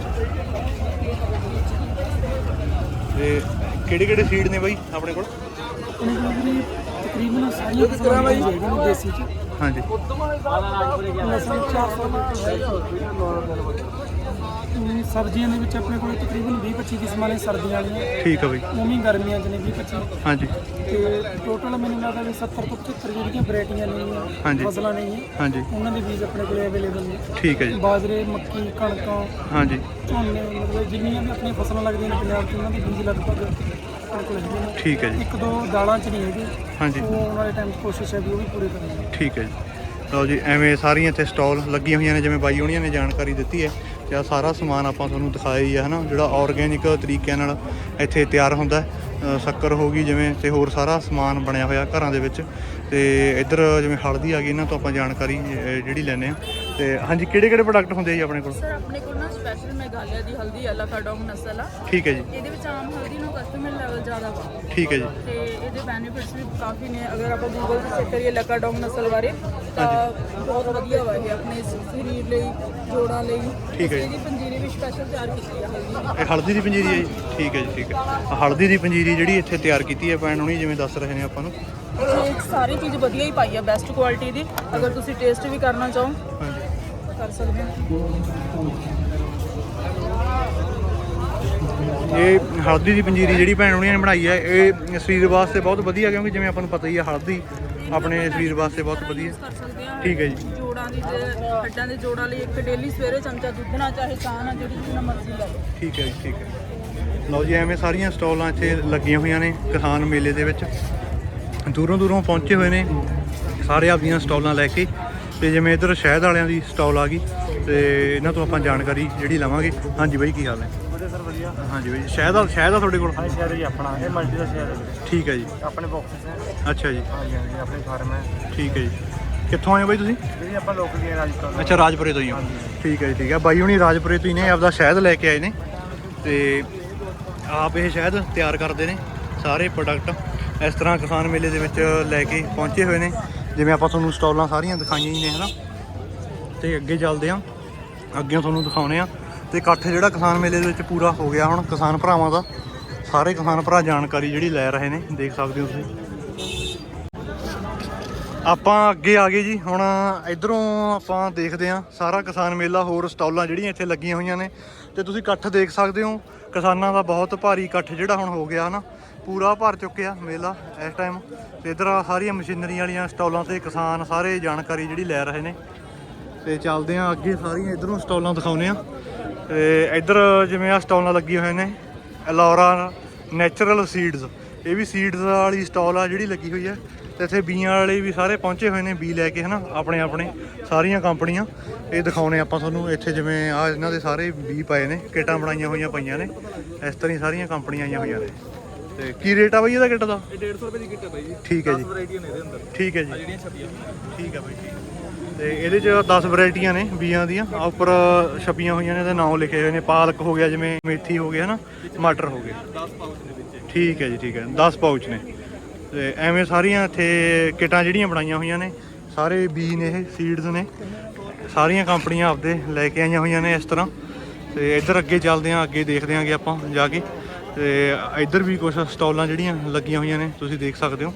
ਤੇ ਕਿਹੜੇ ਕਿਹੜੇ ਸੀਡ ਨੇ ਬਾਈ ਆਪਣੇ ਕੋਲ? ਤਕਰੀਬਨ ਸਾਰੀਆਂ ਕਿਸਮਾਂ ਦੀ ਹੈਗੀਆਂ ਨੇ ਦੇਸੀ ਚ। ਹਾਂਜੀ। ਲਸਣ 400 ਸਬਜ਼ੀਆਂ ਦੇ ਵਿੱਚ ਆਪਣੇ ਕੋਲ ਤਕਰੀਬਨ 20 25 ਕਿਸਮਾਂ ਨੇ ਸਰਦੀਆਂ ਵਾਲੀਆਂ। ਠੀਕ ਹੈ ਬਾਈ। ਉਵੇਂ ਗਰਮੀਆਂ ਚ ਨੇ 20 25 ਹਾਂਜੀ। ਤੇ ਟੋਟਲ ਮੈਨੂੰ ਲੱਗਦਾ ਵੀ 70 ਤੋਂ 75 ਜਿਹੜੀਆਂ ਵੈਰਾਈਟੀਆਂ ਨੇ। ਫਸਲਾਂ ਨੇ ਹਾਂਜੀ। ਉਹਨਾਂ ਦੇ ਬੀਜ ਆਪਣੇ ਕੋਲ ਅਵੇਲੇਬਲ ਨੇ। ਠੀਕ ਹੈ ਜੀ। ਬਾਜਰੇ ਮੱਕੀ ਕਣਕਾਂ ਹਾਂਜੀ। ਝੋਨੇ ਮਤਲਬ ਜਿੰਨੀਆਂ ਵੀ ਆਪਣੀਆਂ ਫਸਲਾਂ ਲੱਗਦੀਆਂ ਨੇ ਪੰਜਾਬ 'ਚ ਉਹਨਾਂ ਦੇ ਬੀਜ ਲਗਭਗ ਠੀਕ ਹੈ ਜੀ। ਇੱਕ ਦੋ ਦਾਲਾਂ 'ਚ ਨਹੀਂ ਹੈਗੇ। ਹਾਂਜੀ। ਉਹ ਆਉਣ ਵਾਲੇ ਟਾਈਮ ਕੋਸ਼ਿਸ਼ ਹੈ ਵੀ ਉਹ ਵੀ ਪੂਰੇ ਕਰਾਂਗੇ ਠੀਕ ਹੈ ਜੀ। ਲਓ ਜੀ ਐਵੇਂ ਸਾਰੀਆਂ ਇੱਥੇ ਸਟਾਲ ਲੱਗੀਆਂ ਹੋਈਆਂ ਨੇ ਜਿਵੇਂ ਬਾਈ ਹੋਣੀਆਂ ਨੇ ਜਾਣਕਾਰੀ ਦਿੱਤੀ ਹੈ। ਤੇ ਆਹ ਸਾਰਾ ਸਮਾਨ ਆਪਾਂ ਤੁਹਾਨੂੰ ਦਿਖਾਇਆ ਹੀ ਹੈ ਹਨਾ? ਜਿਹੜਾ ਆਰਗੇਨਿਕ ਤਰੀਕਿਆਂ ਨਾਲ ਇੱਥੇ ਤਿਆਰ ਹੁੰਦਾ ਹੈ। ਅ, ਸ਼ੱਕਰ ਹੋ ਗਈ ਜਿਵੇਂ ਤੇ ਹੋਰ ਸਾਰਾ ਸਮਾਨ ਬਣਿਆ ਹੋਇਆ ਘਰਾਂ ਦੇ ਵਿੱਚ। ਤੇ ਇੱਧਰ ਜਿਵੇਂ ਹਲਦੀ ਆ ਗਈ ਇਹਨਾਂ ਤੋਂ ਆਪਾਂ ਜਾਣਕਾਰੀ ਜਿਹੜੀ ਲੈਣੇ ਆ ਤੇ ਹਾਂਜੀ ਕਿਹੜੇ ਕਿਹੜੇ ਪ੍ਰੋਡਕਟ ਹੁੰਦੇ ਆ ਜੀ ਆਪਣੇ ਕੋਲ? ਸਰ ਆਪਣੇ ਕੋਲ ਨਾ ਸਪੈਸ਼ਲ ਮੈਗਾਲਿਆ ਦੀ ਹਲਦੀ ਅਲਾਕਾਡੋਂਗ ਨਸਲ। ਆ ਠੀਕ ਹੈ ਜੀ। ਇਹਦੇ ਵਿੱਚ ਆਮ ਹਲਦੀ ਨੂੰ ਕਸਟਮਰ ਲੈਵਲ ਜ਼ਿਆਦਾ ਵਾ। ਠੀਕ ਹੈ ਜੀ। ਤੇ ਇਹਦੇ ਬੈਨੀਫਿਟਸ ਵੀ ਕਾਫੀ ਨੇ। ਅਗਰ ਆਪਾਂ ਗੂਗਲ ਤੇ ਚੈੱਕ ਕਰੀਏ ਅਲਾਕਾਡੋਂਗ ਨਸਲ ਬਾਰੇ ਤਾਂ ਬਹੁਤ ਵਧੀਆ ਵਾ ਇਹ ਆਪਣੇ ਸਰੀਰ ਲਈ ਜੋੜਾਂ ਲਈ। ਠੀਕ ਹੈ ਜੀ। ਇਹਦੀ ਪੰਜੀਰੀ ਵੀ ਸਪੈਸ਼ਲ ਤਿਆਰ ਕੀਤੀ ਆ ਹਲਦੀ ਇਹ ਹਲਦੀ ਦੀ ਪੰਜੀਰੀ ਹੈ ਜੀ। ਠੀਕ ਹੈ ਜੀ ਠੀਕ ਹੈ। ਹਲਦੀ ਦੀ ਪੰਜੀਰੀ ਜਿਹੜੀ ਇੱਥੇ ਤਿਆਰ ਕੀਤੀ ਹੈ ਭੈਣ ਹੁਣੀ ਜਿਵੇਂ ਦੱਸ ਰਹੇ ਨੇ ਆਪਾਂ ਨੂੰ। ਸਾਰੀ ਚੀਜ਼ ਵਧੀਆ ਹੀ ਪਾਈ ਆ ਬੈਸਟ ਕੁਆਲਿਟੀ ਦੀ। ਅਗਰ ਤੁਸੀਂ ਟੇਸਟ ਵੀ ਕਰਨਾ ਚਾਹੋ ਕਰ ਸਕਦੇ ਹੋ। ਇਹ ਹਲਦੀ ਦੀ ਪੰਜੀਰੀ ਜਿਹੜੀ ਭੈਣ ਹੁਣੀਆਂ ਨੇ ਬਣਾਈ ਹੈ ਇਹ ਸਰੀਰ ਵਾਸਤੇ ਬਹੁਤ ਵਧੀਆ ਕਿਉਂਕਿ ਜਿਵੇਂ ਆਪਾਂ ਨੂੰ ਪਤਾ ਹੀ ਹੈ ਹਲਦੀ ਆਪਣੇ ਸਰੀਰ ਵਾਸਤੇ ਬਹੁਤ ਵਧੀਆ। ਠੀਕ ਹੈ ਜੀ। ਜੋੜਾਂ ਦੀ ਹੱਡਾਂ ਦੇ ਜੋੜਾਂ ਲਈ ਇੱਕ ਡੇਲੀ ਸਵੇਰੇ ਚਮਚਾ ਦੁੱਧ ਨਾਲ ਚਾਹੇ ਚਾਹ ਨਾਲ ਜਿਹੜੀ ਜਿੰਨਾ ਮਰਜ਼ੀ ਲੈ ਲਓ। ਠੀਕ ਹੈ ਜੀ ਠੀਕ ਹੈ। ਲਓ ਜੀ ਐਵੇਂ ਸਾਰੀਆਂ ਸਟਾਲਾਂ ਇੱਥੇ ਲੱਗੀਆਂ ਹੋਈਆਂ ਨੇ ਕਿਸਾਨ ਮੇਲੇ ਦੇ ਵਿੱਚ। ਦੂਰੋਂ ਦੂਰੋਂ ਪਹੁੰਚੇ ਹੋਏ ਨੇ। ਸਾਰੇ ਆਪਦੀਆਂ ਸਟਾਲਾਂ ਲੈ ਕੇ ਤੇ ਜਿਵੇਂ ਇੱਧਰ ਸ਼ਹਿਦ ਵਾਲਿਆਂ ਦੀ ਸਟਾਲ ਆ ਗਈ ਤੇ ਇਹਨਾਂ ਤੋਂ ਆਪਾਂ ਜਾਣਕਾਰੀ ਜਿਹੜੀ ਲਵਾਂਗੇ। ਹਾਂਜੀ ਬਾਈ ਕੀ ਹਾਲ ਹੈ ਵਧੀਆ ਸਰ ਵਧੀਆ। ਹਾਂਜੀ ਬਾਈ ਸ਼ਹਿਦ ਆ ਸ਼ਹਿਦ ਆ ਤੁਹਾਡੇ ਕੋਲ? ਹਾਂ ਸ਼ਹਿਰ ਜੀ ਆਪਣਾ ਇਹ ਮਲਟੀ ਦਾ ਸ਼ਹਿਰ ਹੈ ਠੀਕ ਹੈ ਜੀ। ਆਪਣੇ ਬਾਕਸਸ ਹੈ। ਅੱਛਾ ਜੀ। ਹਾਂਜੀ ਹਾਂਜੀ ਆਪਣੇ ਫਾਰਮ ਹੈ। ਠੀਕ ਹੈ ਜੀ। ਕਿੱਥੋਂ ਆਏ ਹੋ ਬਾਈ ਤੁਸੀਂ? ਆਪਾਂ ਅੱਛਾ ਰਾਜਪੁਰੇ ਤੋਂ ਹੀ ਹੋ। ਠੀਕ ਹੈ ਜੀ ਠੀਕ ਹੈ ਬਾਈ ਹੁਣੀ ਰਾਜਪੁਰੇ ਤੋਂ ਹੀ ਨੇ ਆਪਦਾ ਸ਼ਹਿਦ ਲੈ ਕੇ ਆਏ ਨੇ। ਤੇ ਆਪ ਇਹ ਸ਼ਹਿਦ ਤਿਆਰ ਕਰਦੇ ਨੇ ਸਾਰੇ ਪ੍ਰੋਡਕਟ ਇਸ ਤਰ੍ਹਾਂ ਕਿਸਾਨ ਮੇਲੇ ਦੇ ਵਿੱਚ ਲੈ ਕੇ ਪਹੁੰਚੇ ਹੋਏ ਨੇ। ਜਿਵੇਂ ਆਪਾਂ ਤੁਹਾਨੂੰ ਸਟਾਲਾਂ ਸਾਰੀਆਂ ਦਿਖਾਈਆਂ ਹੀ ਨੇ, ਹਨਾ? ਤੇ ਅੱਗੇ ਚੱਲਦੇ ਆ। ਅੱਗੇ ਤੁਹਾਨੂੰ ਦਿਖਾਉਣੇ ਆ। ਤੇ ਇਕੱਠ ਜਿਹੜਾ ਕਿਸਾਨ ਮੇਲੇ ਦੇ ਵਿੱਚ ਪੂਰਾ ਹੋ ਗਿਆ ਹੁਣ, ਕਿਸਾਨ ਭਰਾਵਾਂ ਦਾ, ਸਾਰੇ ਕਿਸਾਨ ਭਰਾ ਜਾਣਕਾਰੀ ਜਿਹੜੀ ਲੈ ਰਹੇ ਨੇ, ਦੇਖ ਸਕਦੇ ਹੋ ਤੁਸੀਂ। ਆਪਾਂ ਅੱਗੇ ਆ ਗਏ ਜੀ, ਹੁਣ ਇਧਰੋਂ ਆਪਾਂ ਦੇਖਦੇ ਆ, ਸਾਰਾ ਕਿਸਾਨ ਮੇਲਾ, ਹੋਰ ਸਟਾਲਾਂ ਜਿਹੜੀਆਂ ਇੱਥੇ ਲੱਗੀਆਂ ਹੋਈਆਂ ਨੇ। ਤੇ ਤੁਸੀਂ ਇਕੱਠ ਦੇਖ ਸਕਦੇ ਹੋ, ਕਿਸਾਨਾਂ ਦਾ ਬਹੁਤ ਭਾਰੀ ਇਕੱਠ ਜਿਹੜਾ ਹੁਣ ਹੋ ਗਿਆ, ਹਨਾ? ਪੂਰਾ ਭਰ ਚੁੱਕਿਆ ਮੇਲਾ ਇਸ ਟਾਈਮ ਤੇ ਇਧਰ ਸਾਰੀਆਂ ਮਸ਼ੀਨਰੀ ਵਾਲੀਆਂ ਸਟਾਲਾਂ ਤੇ ਕਿਸਾਨ ਸਾਰੇ ਜਾਣਕਾਰੀ ਜਿਹੜੀ ਲੈ ਰਹੇ ਨੇ। ਤੇ ਚੱਲਦੇ ਆ ਅੱਗੇ ਸਾਰੀਆਂ ਇਧਰੋਂ ਸਟਾਲਾਂ ਦਿਖਾਉਨੇ ਆ ਤੇ ਇਧਰ ਜਿਵੇਂ ਆ ਸਟਾਲਾਂ ਲੱਗੀਆਂ ਹੋਏ ਨੇ, ਅਲੋਰਾ ਨੈਚੁਰਲ ਸੀਡਸ। ਇਹ ਵੀ ਸੀਡਸ ਵਾਲੀ ਸਟਾਲ ਆ ਜਿਹੜੀ ਲੱਗੀ ਹੋਈ ਹੈ ਤੇ ਇੱਥੇ ਬੀਆਂ ਵਾਲੇ ਵੀ ਸਾਰੇ ਪਹੁੰਚੇ ਹੋਏ ਨੇ ਬੀ ਲੈ ਕੇ, ਹਨਾ, ਆਪਣੇ ਆਪਣੇ, ਸਾਰੀਆਂ ਕੰਪਨੀਆਂ। ਇਹ ਦਿਖਾਉਨੇ ਆਪਾਂ ਤੁਹਾਨੂੰ, ਇੱਥੇ ਜਿਵੇਂ ਆ ਇਹਨਾਂ ਦੇ ਸਾਰੇ ਬੀ ਪਏ ਨੇ, ਕਿਟਾਂ ਬਣਾਈਆਂ ਹੋਈਆਂ ਪਈਆਂ ਨੇ। ਇਸ ਤਰ੍ਹਾਂ ਹੀ ਸਾਰੀਆਂ ਕੰਪਨੀਆਂ ਆਈਆਂ ਹੋਈਆਂ ਨੇ। ਤੇ ਕੀ ਰੇਟ ਆ ਬਈ ਇਹਦਾ ਕਿੱਟ ਦਾ? ਇਹ 150 ਰੁਪਏ ਦੀ ਕਿੱਟ ਹੈ ਬਾਈ ਜੀ। ਠੀਕ ਹੈ ਜੀ। ਵੈਰਾਈਟੀਆਂ ਨੇ ਇਹਦੇ ਅੰਦਰ। ਠੀਕ ਹੈ ਜੀ। ਜਿਹੜੀਆਂ ਛਪੀਆਂ। ਠੀਕ ਹੈ ਬਾਈ। ਠੀਕ ਤੇ ਇਹਦੇ ਚ 10 ਵੈਰਾਈਟੀਆਂ ਨੇ ਬੀਆਂ ਦੀਆਂ। ਆ ਉੱਪਰ ਛਪੀਆਂ ਹੋਈਆਂ ਨੇ ਤੇ ਨਾਮ ਲਿਖੇ ਹੋਏ ਨੇ। ਪਾਲਕ ਹੋ ਗਿਆ ਜਿਵੇਂ ਮੇਥੀ ਹੋ ਗਿਆ ਹਨਾ? ਮਟਰ ਹੋ ਗਏ। 10 ਪਾਊਚ ਦੇ ਵਿੱਚ। ਠੀਕ ਹੈ ਜੀ ਠੀਕ ਹੈ। 10 ਪਾਊਚ ਨੇ। ਤੇ ਐਵੇਂ ਸਾਰੀਆਂ ਇੱਥੇ ਕਿਟਾਂ ਜਿਹੜੀਆਂ ਬਣਾਈਆਂ ਹੋਈਆਂ ਨੇ ਸਾਰੇ ਬੀ ਨੇ ਇਹ ਸੀਡਸ ਨੇ। ਸਾਰੀਆਂ ਕੰਪਨੀਆਂ ਆਪਦੇ ਲੈ ਕੇ ਆਈਆਂ ਹੋਈਆਂ ਨੇ ਇਸ ਤਰ੍ਹਾਂ। ਤੇ ਇੱਧਰ ਅੱਗੇ ਚੱਲਦੇ ਆਂ ਅੱਗੇ ਦੇਖਦੇ ਆਂਗੇ ਆਪਾਂ ਜਾ ਕੇ। ਤੇ ਇੱਧਰ ਵੀ ਕੁਝ ਸਟਾਲਾਂ ਜਿਹੜੀਆਂ ਲੱਗੀਆਂ ਹੋਈਆਂ ਨੇ, ਤੁਸੀਂ ਦੇਖ ਸਕਦੇ ਹੋ।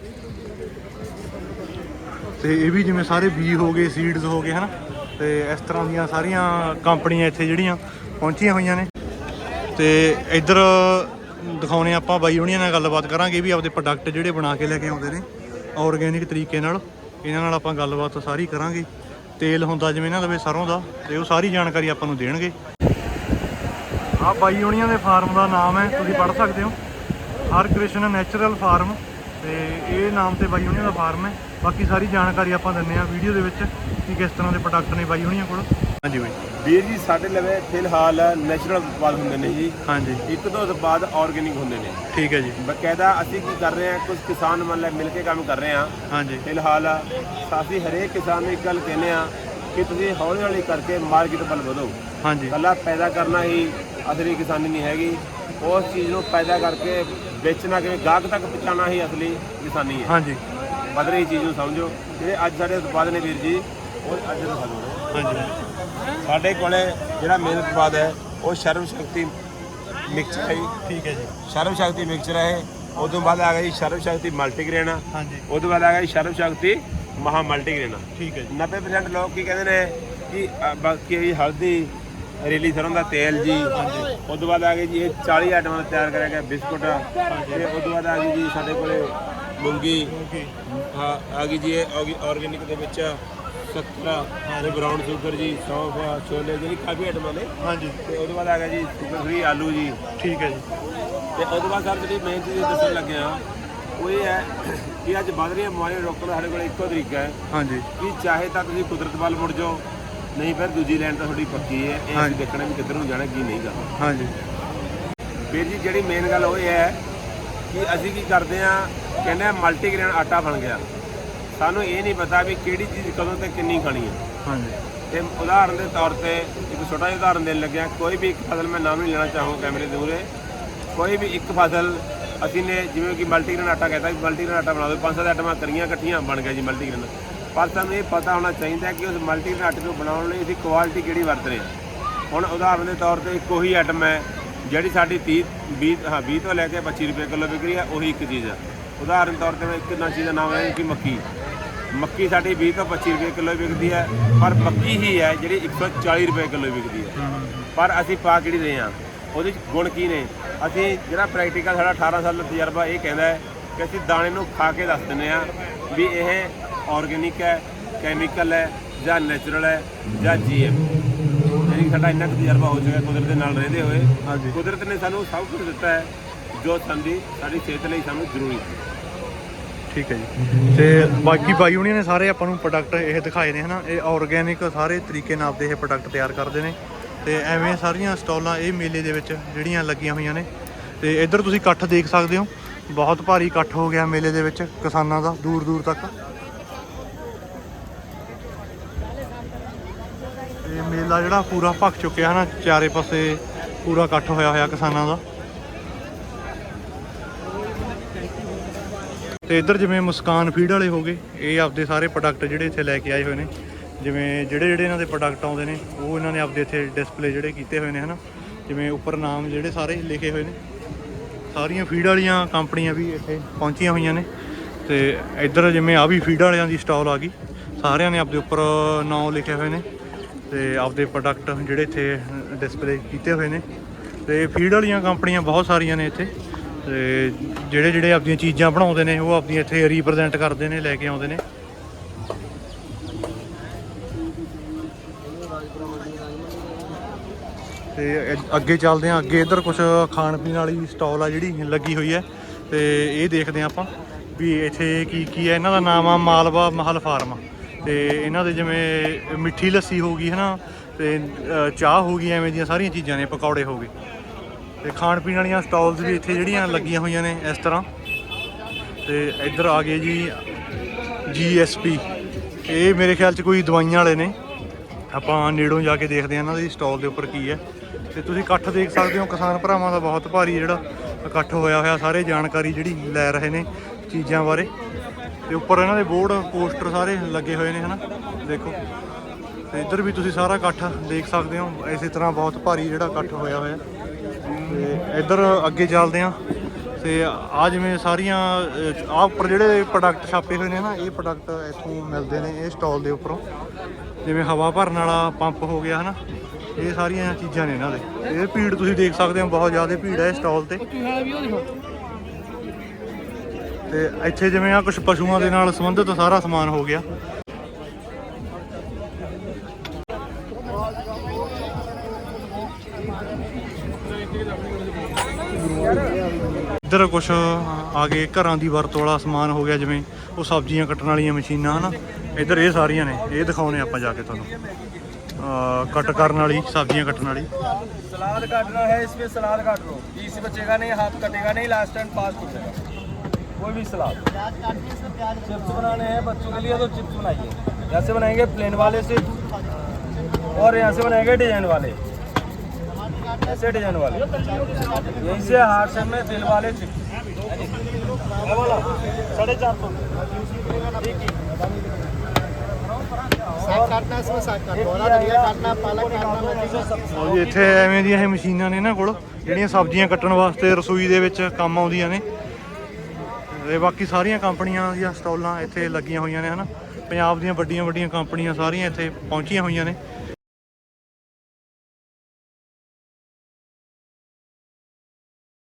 ਤੇ ਇਹ ਵੀ ਜਿਵੇਂ ਸਾਰੇ ਬੀ ਹੋ ਗਏ ਸੀਡਸ ਹੋ ਗਏ, ਹਨਾ? ਤੇ ਇਸ ਤਰ੍ਹਾਂ ਦੀਆਂ ਸਾਰੀਆਂ ਕੰਪਨੀਆਂ ਇੱਥੇ ਜਿਹੜੀਆਂ ਪਹੁੰਚੀਆਂ ਹੋਈਆਂ ਨੇ। ਤੇ ਇੱਧਰ ਦਿਖਾਉਣੇ ਆਪਾਂ ਬਾਈ ਹੁਣੀਆਂ ਨਾਲ ਗੱਲਬਾਤ ਕਰਾਂਗੇ ਵੀ ਆਪਦੇ ਪ੍ਰੋਡਕਟ ਜਿਹੜੇ ਬਣਾ ਕੇ ਲੈ ਕੇ ਆਉਂਦੇ ਨੇ ਆਰਗੇਨਿਕ ਤਰੀਕੇ ਨਾਲ। ਇਹਨਾਂ ਨਾਲ ਆਪਾਂ ਗੱਲਬਾਤ ਸਾਰੀ ਕਰਾਂਗੇ। ਤੇਲ ਹੁੰਦਾ ਜਿਵੇਂ ਇਹਨਾਂ ਦਾ, ਵੀ ਸਰੋਂ ਦਾ, ਤੇ ਉਹ ਸਾਰੀ ਜਾਣਕਾਰੀ ਆਪਾਂ ਨੂੰ ਦੇਣਗੇ। ਆ ਬਾਈ ਹੁਣੀਆਂ ਦੇ ਫਾਰਮ ਦਾ ਨਾਮ ਹੈ ਤੁਸੀਂ ਪੜ੍ਹ ਸਕਦੇ ਹੋ। ਹਰ ਕ੍ਰਿਸ਼ਨ ਨੈਚੁਰਲ ਫਾਰਮ ਤੇ ਇਹ ਨਾਮ ਤੇ ਬਾਈ ਹੁਣੀਆਂ ਦਾ ਫਾਰਮ ਹੈ। ਬਾਕੀ ਸਾਰੀ ਜਾਣਕਾਰੀ ਆਪਾਂ ਦਿੰਨੇ ਆ ਵੀਡੀਓ ਦੇ ਵਿੱਚ ਕਿ ਕਿਸ ਤਰ੍ਹਾਂ ਦੇ ਪ੍ਰੋਡਕਟ ਨੇ ਬਾਈ ਹੁਣੀਆਂ ਕੋਲ। ਹਾਂਜੀ ਬਾਈ। ਵੀਰ ਜੀ ਸਾਡੇ ਲਵੇ ਫਿਲਹਾਲ ਨੈਚੁਰਲ ਉਤਪਾਦ ਹੁੰਦੇ ਨੇ ਜੀ। ਹਾਂਜੀ। ਇੱਕ ਦੋ ਉਤਪਾਦ ਆਰਗੇਨਿਕ ਹੁੰਦੇ ਨੇ। ਠੀਕ ਹੈ ਜੀ। ਬਕਾਇਦਾ ਅਸੀਂ ਕੀ ਕਰ ਰਹੇ ਹਾਂ ਕੁਝ ਕਿਸਾਨ ਮੰਨ ਲੈ ਮਿਲ ਕੇ ਕੰਮ ਕਰ ਰਹੇ ਹਾਂ। ਹਾਂਜੀ। ਫਿਲਹਾਲ ਅਸੀਂ ਹਰੇਕ ਕਿਸਾਨ ਨੂੰ ਇੱਕ ਗੱਲ ਕਹਿੰਦੇ ਆ ਕਿ ਤੁਸੀਂ ਹੌਲੀ ਹੌਲੀ ਕਰਕੇ ਮਾਰਕੀਟ ਵੱਲ ਵਧੋ। ਹਾਂਜੀ। ਕੱਲਾ ਪੈਦਾ ਕਰਨਾ ਹੀ ਅਸਲੀ ਕਿਸਾਨੀ ਨਹੀਂ ਹੈਗੀ। ਉਸ ਚੀਜ਼ ਨੂੰ ਪੈਦਾ ਕਰਕੇ ਵੇਚਣਾ ਕਿਵੇਂ ਗਾਹਕ ਤੱਕ ਪਹੁੰਚਾਉਣਾ ਹੀ ਅਸਲੀ ਕਿਸਾਨੀ ਹੈ। ਹਾਂਜੀ। ਬਦਲ ਰਹੀ ਚੀਜ਼ ਨੂੰ ਸਮਝੋ। ਜਿਹੜੇ ਅੱਜ ਸਾਡੇ ਉਤਪਾਦ ਨੇ ਵੀਰ ਜੀ ਉਹ ਅੱਜ ਦਿਖਾ ਦਿਓ। ਹਾਂਜੀ। ਸਾਡੇ ਕੋਲੇ ਜਿਹੜਾ ਮੇਨ ਉਤਪਾਦ ਹੈ ਉਹ ਸ਼ਰਮ ਸ਼ਕਤੀ ਮਿਕਸਚਰ ਹੈ। ਠੀਕ ਹੈ ਜੀ। ਸ਼ਰਮ ਸ਼ਕਤੀ ਮਿਕਸਚਰ ਹੈ ਉਹ ਤੋਂ ਬਾਅਦ ਆ ਗਿਆ ਜੀ ਸ਼ਰਮ ਸ਼ਕਤੀ ਮਲਟੀਗ੍ਰੇਨ ਹਾਂਜੀ। ਉਹ ਤੋਂ ਬਾਅਦ ਆ ਗਿਆ ਜੀ ਸ਼ਰਮ ਸ਼ਕਤੀ ਮਹਾ ਮਲਟੀਗ੍ਰੇਨ ਠੀਕ ਹੈ ਜੀ। 90% ਲੋਕ ਕੀ ਕਹਿੰਦੇ ਨੇ ਕਿ ਬਾਕੀ ਹਲਦੀ ਰੇਲੀ ਸਰੋਂ ਦਾ ਤੇਲ ਜੀ। ਉਸ ਤੋਂ ਬਾਅਦ ਆ ਗਏ ਜੀ ਇਹ 40 ਆਈਟਮਾਂ ਦਾ ਤਿਆਰ ਕਰਿਆ ਗਿਆ ਬਿਸਕੁਟ। ਤੇ ਉਸ ਤੋਂ ਬਾਅਦ ਆ ਗਈ ਜੀ ਸਾਡੇ ਕੋਲੇ ਮੂੰਗੀ। ਹਾਂ ਆ ਗਈ ਜੀ ਇਹ ਆਰਗੇਨਿਕ ਦੇ ਵਿੱਚ ਸੱਤਰਾ ਤੇ ਬਰਾਊਨ ਸ਼ੂਗਰ ਜੀ ਸੌਂਫ ਛੋਲੇ ਜਿਹੜੀ ਕਾਫੀ ਆਈਟਮਾਂ ਨੇ। ਹਾਂਜੀ। ਤੇ ਉਹਦੇ ਬਾਅਦ ਆ ਗਿਆ ਜੀ ਸ਼ੂਗਰ ਫ੍ਰੀ ਆਲੂ ਜੀ। ਠੀਕ ਹੈ ਜੀ। ਤੇ ਉਹਦੇ ਬਾਅਦ ਸਰ ਜਿਹੜੀ ਮੇਨ ਚੀਜ਼ ਦੱਸਣ ਲੱਗੇ ਆ ਉਹ ਇਹ ਹੈ ਕਿ ਅੱਜ ਵੱਧ ਰਹੀਆਂ ਬਿਮਾਰੀਆਂ ਰੋਕਣ ਦਾ ਸਾਡੇ ਕੋਲ ਇੱਕੋ ਤਰੀਕਾ ਹੈ। ਹਾਂਜੀ। ਕਿ ਚਾਹੇ ਤਾਂ ਤੁਸੀਂ ਕੁਦਰਤ ਵੱਲ ਮੁੜ ਜਾਓ ਨਹੀਂ ਫਿਰ ਦੂਜੀ ਲਾਈਨ ਤਾਂ ਤੁਹਾਡੀ ਪੱਕੀ ਹੈ ਇਹ ਅਸੀਂ ਦੇਖਣਾ ਵੀ ਕਿੱਧਰ ਨੂੰ ਜਾਣਾ ਕੀ ਨਹੀਂ ਜਾਣਾ। ਹਾਂਜੀ। ਵੀਰ ਜੀ ਜਿਹੜੀ ਮੇਨ ਗੱਲ ਉਹ ਇਹ ਹੈ ਕਿ ਅਸੀਂ ਕੀ ਕਰਦੇ ਆ ਕਹਿੰਦੇ ਮਲਟੀਗ੍ਰੇਨ ਆਟਾ ਬਣ ਗਿਆ। ਸਾਨੂੰ ਇਹ ਨਹੀਂ ਪਤਾ ਵੀ ਕਿਹੜੀ ਚੀਜ਼ ਕਦੋਂ ਤੇ ਕਿੰਨੀ ਖਾਣੀ ਹੈ। ਹਾਂਜੀ। ਤੇ ਉਦਾਹਰਨ ਦੇ ਤੌਰ ਤੇ ਇੱਕ ਛੋਟਾ ਜਿਹਾ ਉਦਾਹਰਨ ਦੇਣ ਲੱਗਿਆ ਕੋਈ ਵੀ ਇੱਕ ਫਸਲ ਮੈਂ ਨਾਮ ਨਹੀਂ ਲੈਣਾ ਚਾਹੂੰ ਕੈਮਰੇ ਦੇ ਮੂਹਰੇ ਕੋਈ ਵੀ ਇੱਕ ਫਸਲ ਅਸੀਂ ਨੇ ਜਿਵੇਂ ਕਿ ਮਲਟੀਗ੍ਰੇਨ ਆਟਾ ਕਹਿੰਦਾ ਵੀ ਮਲਟੀਗ੍ਰੇਨ ਆਟਾ ਬਣਾ ਦਿਓ ਪੰਜ ਸੱਤ ਆਈਟਮਾਂ ਕਰੀਆਂ ਇਕੱਠੀਆਂ ਬਣ ਗਿਆ ਜੀ ਮਲਟੀਗ੍ਰੇਨ ਪਰ ਸਾਨੂੰ ਇਹ ਪਤਾ ਹੋਣਾ ਚਾਹੀਦਾ ਕਿ ਉਸ ਮਲਟੀਗ੍ਰੇਨ ਨੂੰ ਬਣਾਉਣ ਲਈ ਅਸੀਂ ਕੁਆਲਿਟੀ ਕਿਹੜੀ ਵਰਤ ਰਹੇ ਹਾਂ। ਹੁਣ ਉਦਾਹਰਨ ਦੇ ਤੌਰ ਤੇ ਇੱਕੋ ਹੀ ਆਈਟਮ ਹੈ, ਜਿਹੜੀ ਸਾਡੀ 30 20 ਹਾਂ 20 ਤੋਂ ਲੈ ਕੇ 25 ਰੁਪਏ ਕਿਲੋ ਵਿਕਰੀ ਹੈ, ਉਹੀ ਇੱਕ ਚੀਜ਼ ਹੈ। ਉਦਾਹਰਨ ਤੌਰ ਤੇ ਮੈਂ ਇੱਕ ਚੀਜ਼ ਦਾ ਨਾਮ ਹੈ ਕਿ ਮੱਕੀ। ਮੱਕੀ ਸਾਡੀ 20 ਤੋਂ 25 ਰੁਪਏ ਕਿਲੋ ਵਿਕਦੀ ਹੈ, ਪਰ ਮੱਕੀ ਹੀ ਹੈ ਜਿਹੜੀ 140 ਰੁਪਏ ਕਿਲੋ ਵਿਕਦੀ ਹੈ। ਪਰ ਅਸੀਂ ਪਾ ਕਿਹੜੀ ਰਹੇ ਹਾਂ? ਉਹਦੇ ਚ ਗੁਣ ਕੀ ਨੇ? ਅਸੀਂ ਜਿਹੜਾ ਪ੍ਰੈਕਟੀਕਲ ਸਾਡਾ 18 ਸਾਲ ਦਾ ਤਜਰਬਾ ਇਹ ਕਹਿੰਦਾ ਹੈ ਕਿ ਅਸੀਂ ਦਾਣੇ ਨੂੰ ਖਾ ਕੇ ਦੱਸ ਦਿੰਦੇ ਹਾਂ ਵੀ ਇਹ ਆਰਗੇਨਿਕ ਹੈ ਕੈਮੀਕਲ ਹੈ ਜਾਂ ਨੈਚੁਰਲ ਹੈ ਜਾਂ ਜੀਐਮ ਯਾਨੀ ਸਾਡਾ ਇੰਨਾ ਕੁ ਤਜਰਬਾ ਹੋ ਚੁੱਕਾ ਕੁਦਰਤ ਦੇ ਨਾਲ ਰਹਿੰਦੇ ਹੋਏ। ਕੁਦਰਤ ਨੇ ਸਾਨੂੰ ਸਭ ਕੁਝ ਦਿੱਤਾ ਹੈ ਜੋ ਸੰਦੀ ਸਾਡੀ ਸਿਹਤ ਲਈ ਸਾਨੂੰ ਜ਼ਰੂਰੀ ਹੈ। ਠੀਕ ਹੈ ਜੀ। ਤੇ ਬਾਕੀ ਬਾਈ ਹੁਣੀਆਂ ਨੇ ਸਾਰੇ ਆਪਾਂ ਨੂੰ ਪ੍ਰੋਡਕਟ ਇਹ ਦਿਖਾਏ ਨੇ ਹਨਾ? ਇਹ ਆਰਗੇਨਿਕ ਸਾਰੇ ਤਰੀਕੇ ਨਾਲ ਆਪਦੇ ਇਹ ਪ੍ਰੋਡਕਟ ਤਿਆਰ ਕਰਦੇ ਨੇ। ਤੇ ਐਵੇਂ ਸਾਰੀਆਂ ਸਟਾਲਾਂ ਇਹ ਮੇਲੇ ਦੇ ਵਿੱਚ ਜਿਹੜੀਆਂ ਲੱਗੀਆਂ ਹੋਈਆਂ ਨੇ। ਤੇ ਇੱਧਰ ਤੁਸੀਂ ਇਕੱਠ ਦੇਖ ਸਕਦੇ ਹੋ। ਬਹੁਤ ਭਾਰੀ ਇਕੱਠ ਹੋ ਗਿਆ ਮੇਲੇ ਦੇ ਵਿੱਚ ਕਿਸਾਨਾਂ ਦਾ ਦੂਰ ਦੂਰ ਤੱਕ ਤੇ ਮੇਲਾ ਜਿਹੜਾ ਪੂਰਾ ਭਖ ਚੁੱਕਿਆ ਹਨਾ ਚਾਰੇ ਪਾਸੇ ਪੂਰਾ ਇਕੱਠ ਹੋਇਆ ਹੋਇਆ ਕਿਸਾਨਾਂ ਦਾ। ਤੇ ਇੱਧਰ ਜਿਵੇਂ ਮੁਸਕਾਨ ਫੀਡ ਵਾਲੇ ਹੋ ਗਏ, ਇਹ ਆਪਦੇ ਸਾਰੇ ਪ੍ਰੋਡਕਟ ਜਿਹੜੇ ਇੱਥੇ ਲੈ ਕੇ ਆਏ ਹੋਏ ਨੇ। ਜਿਵੇਂ ਜਿਹੜੇ ਜਿਹੜੇ ਇਹਨਾਂ ਦੇ ਪ੍ਰੋਡਕਟ ਆਉਂਦੇ ਨੇ, ਉਹ ਇਹਨਾਂ ਨੇ ਆਪਦੇ ਇੱਥੇ ਡਿਸਪਲੇ ਜਿਹੜੇ ਕੀਤੇ ਹੋਏ ਨੇ, ਹਨਾ। ਜਿਵੇਂ ਉੱਪਰ ਨਾਮ ਜਿਹੜੇ ਸਾਰੇ ਲਿਖੇ ਹੋਏ ਨੇ। ਸਾਰੀਆਂ ਫੀਡ ਵਾਲੀਆਂ ਕੰਪਨੀਆਂ ਵੀ ਇੱਥੇ ਪਹੁੰਚੀਆਂ ਹੋਈਆਂ ਨੇ। ਤੇ ਇੱਧਰ ਜਿਵੇਂ ਆ ਵੀ ਫੀਡ ਵਾਲਿਆਂ ਦੀ ਸਟਾਲ ਆ ਗਈ। ਸਾਰਿਆਂ ਨੇ ਆਪਦੇ ਉੱਪਰ ਨਾਮ ਲਿਖੇ ਹੋਏ ਨੇ। ਤੇ ਆਪਦੇ ਪ੍ਰੋਡਕਟ ਜਿਹੜੇ ਇੱਥੇ ਡਿਸਪਲੇ ਕੀਤੇ ਹੋਏ ਨੇ। ਤੇ ਫੀਡ ਵਾਲੀਆਂ ਕੰਪਨੀਆਂ ਬਹੁਤ ਸਾਰੀਆਂ ਨੇ ਇੱਥੇ। ਤੇ ਜਿਹੜੇ ਜਿਹੜੇ ਆਪਦੀਆਂ ਚੀਜ਼ਾਂ ਬਣਾਉਂਦੇ ਨੇ, ਉਹ ਆਪਦੀਆਂ ਇੱਥੇ ਰੀਪ੍ਰੈਜ਼ੈਂਟ ਕਰਦੇ ਨੇ, ਲੈ ਕੇ ਆਉਂਦੇ ਨੇ। ਤੇ ਅੱਗੇ ਚੱਲਦੇ ਹਾਂ। ਅੱਗੇ ਇੱਧਰ ਕੁਝ ਖਾਣ ਪੀਣ ਵਾਲੀ ਸਟਾਲ ਆ ਜਿਹੜੀ, ਲੱਗੀ ਹੋਈ ਹੈ। ਤੇ ਇਹ ਦੇਖਦੇ ਹਾਂ ਆਪਾਂ ਵੀ ਇੱਥੇ ਕੀ ਕੀ ਹੈ। ਇਹਨਾਂ ਦਾ ਨਾਮ ਆ ਮਾਲਵਾ ਮਹਲ ਫਾਰਮ। ਤੇ ਇਹਨਾਂ ਦੇ ਜਿਵੇਂ ਮਿੱਠੀ ਲੱਸੀ ਹੋ ਗਈ ਹਨਾ? ਤੇ ਅ, ਚਾਹ ਹੋ ਗਈ ਐਵੇਂ ਦੀਆਂ ਸਾਰੀਆਂ ਚੀਜ਼ਾਂ ਨੇ ਪਕੌੜੇ ਹੋ ਗਏ। ਤੇ ਖਾਣ ਪੀਣ ਵਾਲੀਆਂ ਸਟਾਲਸ ਵੀ ਇੱਥੇ ਜਿਹੜੀਆਂ ਲੱਗੀਆਂ ਹੋਈਆਂ ਨੇ ਇਸ ਤਰ੍ਹਾਂ। ਤੇ ਇੱਧਰ ਆ ਗਏ ਜੀ ਜੀਐਸਪੀ ਇਹ ਮੇਰੇ ਖਿਆਲ 'ਚ ਕੋਈ ਦਵਾਈਆਂ ਵਾਲੇ ਨੇ। ਆਪਾਂ ਨੇੜੋਂ ਜਾ ਕੇ ਦੇਖਦੇ ਹਾਂ ਇਹਨਾਂ ਦੀ ਸਟਾਲ ਦੇ ਉੱਪਰ ਕੀ ਹੈ। ਤੇ ਤੁਸੀਂ ਇਕੱਠ ਦੇਖ ਸਕਦੇ ਹੋ ਕਿਸਾਨ ਭਰਾਵਾਂ ਦਾ ਬਹੁਤ ਭਾਰੀ ਜਿਹੜਾ ਇਕੱਠ ਹੋਇਆ ਹੋਇਆ ਸਾਰੇ ਜਾਣਕਾਰੀ ਜਿਹੜੀ ਲੈ ਰਹੇ ਨੇ ਚੀਜ਼ਾਂ ਬਾਰੇ। ਤੇ ਉੱਪਰ ਇਹਨਾਂ ਦੇ ਬੋਰਡ, ਪੋਸਟਰ ਸਾਰੇ ਲੱਗੇ ਹੋਏ ਨੇ ਹਨਾ, ਦੇਖੋ। ਤੇ ਇੱਧਰ ਵੀ ਤੁਸੀਂ ਸਾਰਾ ਇਕੱਠ ਦੇਖ ਸਕਦੇ ਹੋ, ਇਸੇ ਤਰ੍ਹਾਂ ਬਹੁਤ ਭਾਰੀ ਜਿਹੜਾ ਇਕੱਠ ਹੋਇਆ ਹੋਇਆ। ਤੇ ਇੱਧਰ ਅੱਗੇ ਚੱਲਦੇ ਹਾਂ, ਤੇ ਆ ਜਿਵੇਂ ਸਾਰੀਆਂ ਆ ਉੱਪਰ ਜਿਹੜੇ ਪ੍ਰੋਡਕਟ ਛਾਪੇ ਹੋਏ ਨੇ ਨਾ, ਇਹ ਪ੍ਰੋਡਕਟ ਇੱਥੋਂ ਮਿਲਦੇ ਨੇ, ਇਹ ਸਟਾਲ ਦੇ ਉੱਪਰੋਂ। ਜਿਵੇਂ ਹਵਾ ਭਰਨ ਵਾਲਾ ਪੰਪ ਹੋ ਗਿਆ ਹਨਾ, ਇਹ ਸਾਰੀਆਂ ਚੀਜ਼ਾਂ ਨੇ ਇਹਨਾਂ ਦੇ। ਇਹ ਭੀੜ ਤੁਸੀਂ ਦੇਖ ਸਕਦੇ ਹੋ, ਬਹੁਤ ਜ਼ਿਆਦਾ ਭੀੜ ਹੈ ਇਸ ਸਟਾਲ ਤੇ। ਤੇ ਇੱਥੇ ਜਿਵੇਂ ਆ ਕੁਝ ਪਸ਼ੂਆਂ ਦੇ ਨਾਲ ਸੰਬੰਧਿਤ ਸਾਰਾ ਸਮਾਨ ਹੋ ਗਿਆ। ਇੱਧਰ ਕੁਝ ਆ ਗਏ ਘਰਾਂ ਦੀ ਵਰਤੋਂ ਵਾਲਾ ਸਮਾਨ ਹੋ ਗਿਆ, ਜਿਵੇਂ ਉਹ ਸਬਜ਼ੀਆਂ ਕੱਟਣ ਵਾਲੀਆਂ ਮਸ਼ੀਨਾਂ, ਹਨਾ? ਇੱਧਰ ਇਹ ਸਾਰੀਆਂ ਨੇ, ਇਹ ਦਿਖਾਉਣੇ ਆਪਾਂ ਜਾ ਕੇ ਤੁਹਾਨੂੰ। ਕੱਟ ਕਰਨ ਵਾਲੀ, ਸਬਜ਼ੀਆਂ ਕੱਟਣ ਵਾਲੀ। ਸਲਾਦ ਕੱਟਣਾ ਹੈ, ਇਸ ਵਿੱਚ ਸਲਾਦ ਕੱਟ ਲਓ। ਇਸ ਬਚੇਗਾ ਨਹੀਂ, ਹੱਥ ਕਟੇਗਾ ਨਹੀਂ ਲਾਸਟ ਟਾਈਮ ਪਾਸ ਹੋ ਜਾਏਗਾ कोई भी सलाद चिप्स बनाने हैं बच्चों के लिए तो चिप्स बनाइए यहाँ से बनाएंगे प्लेन वाले से और यहाँ से बनाएंगे डिजाइन वाले ऐसे डिजाइन वाले यहीं से हार्ट शेप में दिल वाले चिप्स वाला साढ़े चार सौ काटना इसमें साग काटना काटना पालक काटना ਲਓ ਜੀ ਇੱਥੇ ਐਵੇਂ ਦੀਆਂ ਇਹ ਮਸ਼ੀਨਾਂ ਨੇ ਇਹਨਾਂ ਕੋਲ ਜਿਹੜੀਆਂ ਸਬਜ਼ੀਆਂ ਕੱਟਣ ਵਾਸਤੇ ਰਸੋਈ ਦੇ ਵਿੱਚ ਕੰਮ ਆਉਂਦੀਆਂ ਨੇ ਤੇ ਬਾਕੀ ਸਾਰੀਆਂ ਕੰਪਨੀਆਂ ਦੀਆਂ ਸਟਾਲਾਂ ਇੱਥੇ ਲੱਗੀਆਂ ਹੋਈਆਂ ਨੇ, ਹਨਾ? ਪੰਜਾਬ ਦੀਆਂ ਵੱਡੀਆਂ ਵੱਡੀਆਂ ਕੰਪਨੀਆਂ ਸਾਰੀਆਂ ਇੱਥੇ ਪਹੁੰਚੀਆਂ ਹੋਈਆਂ ਨੇ।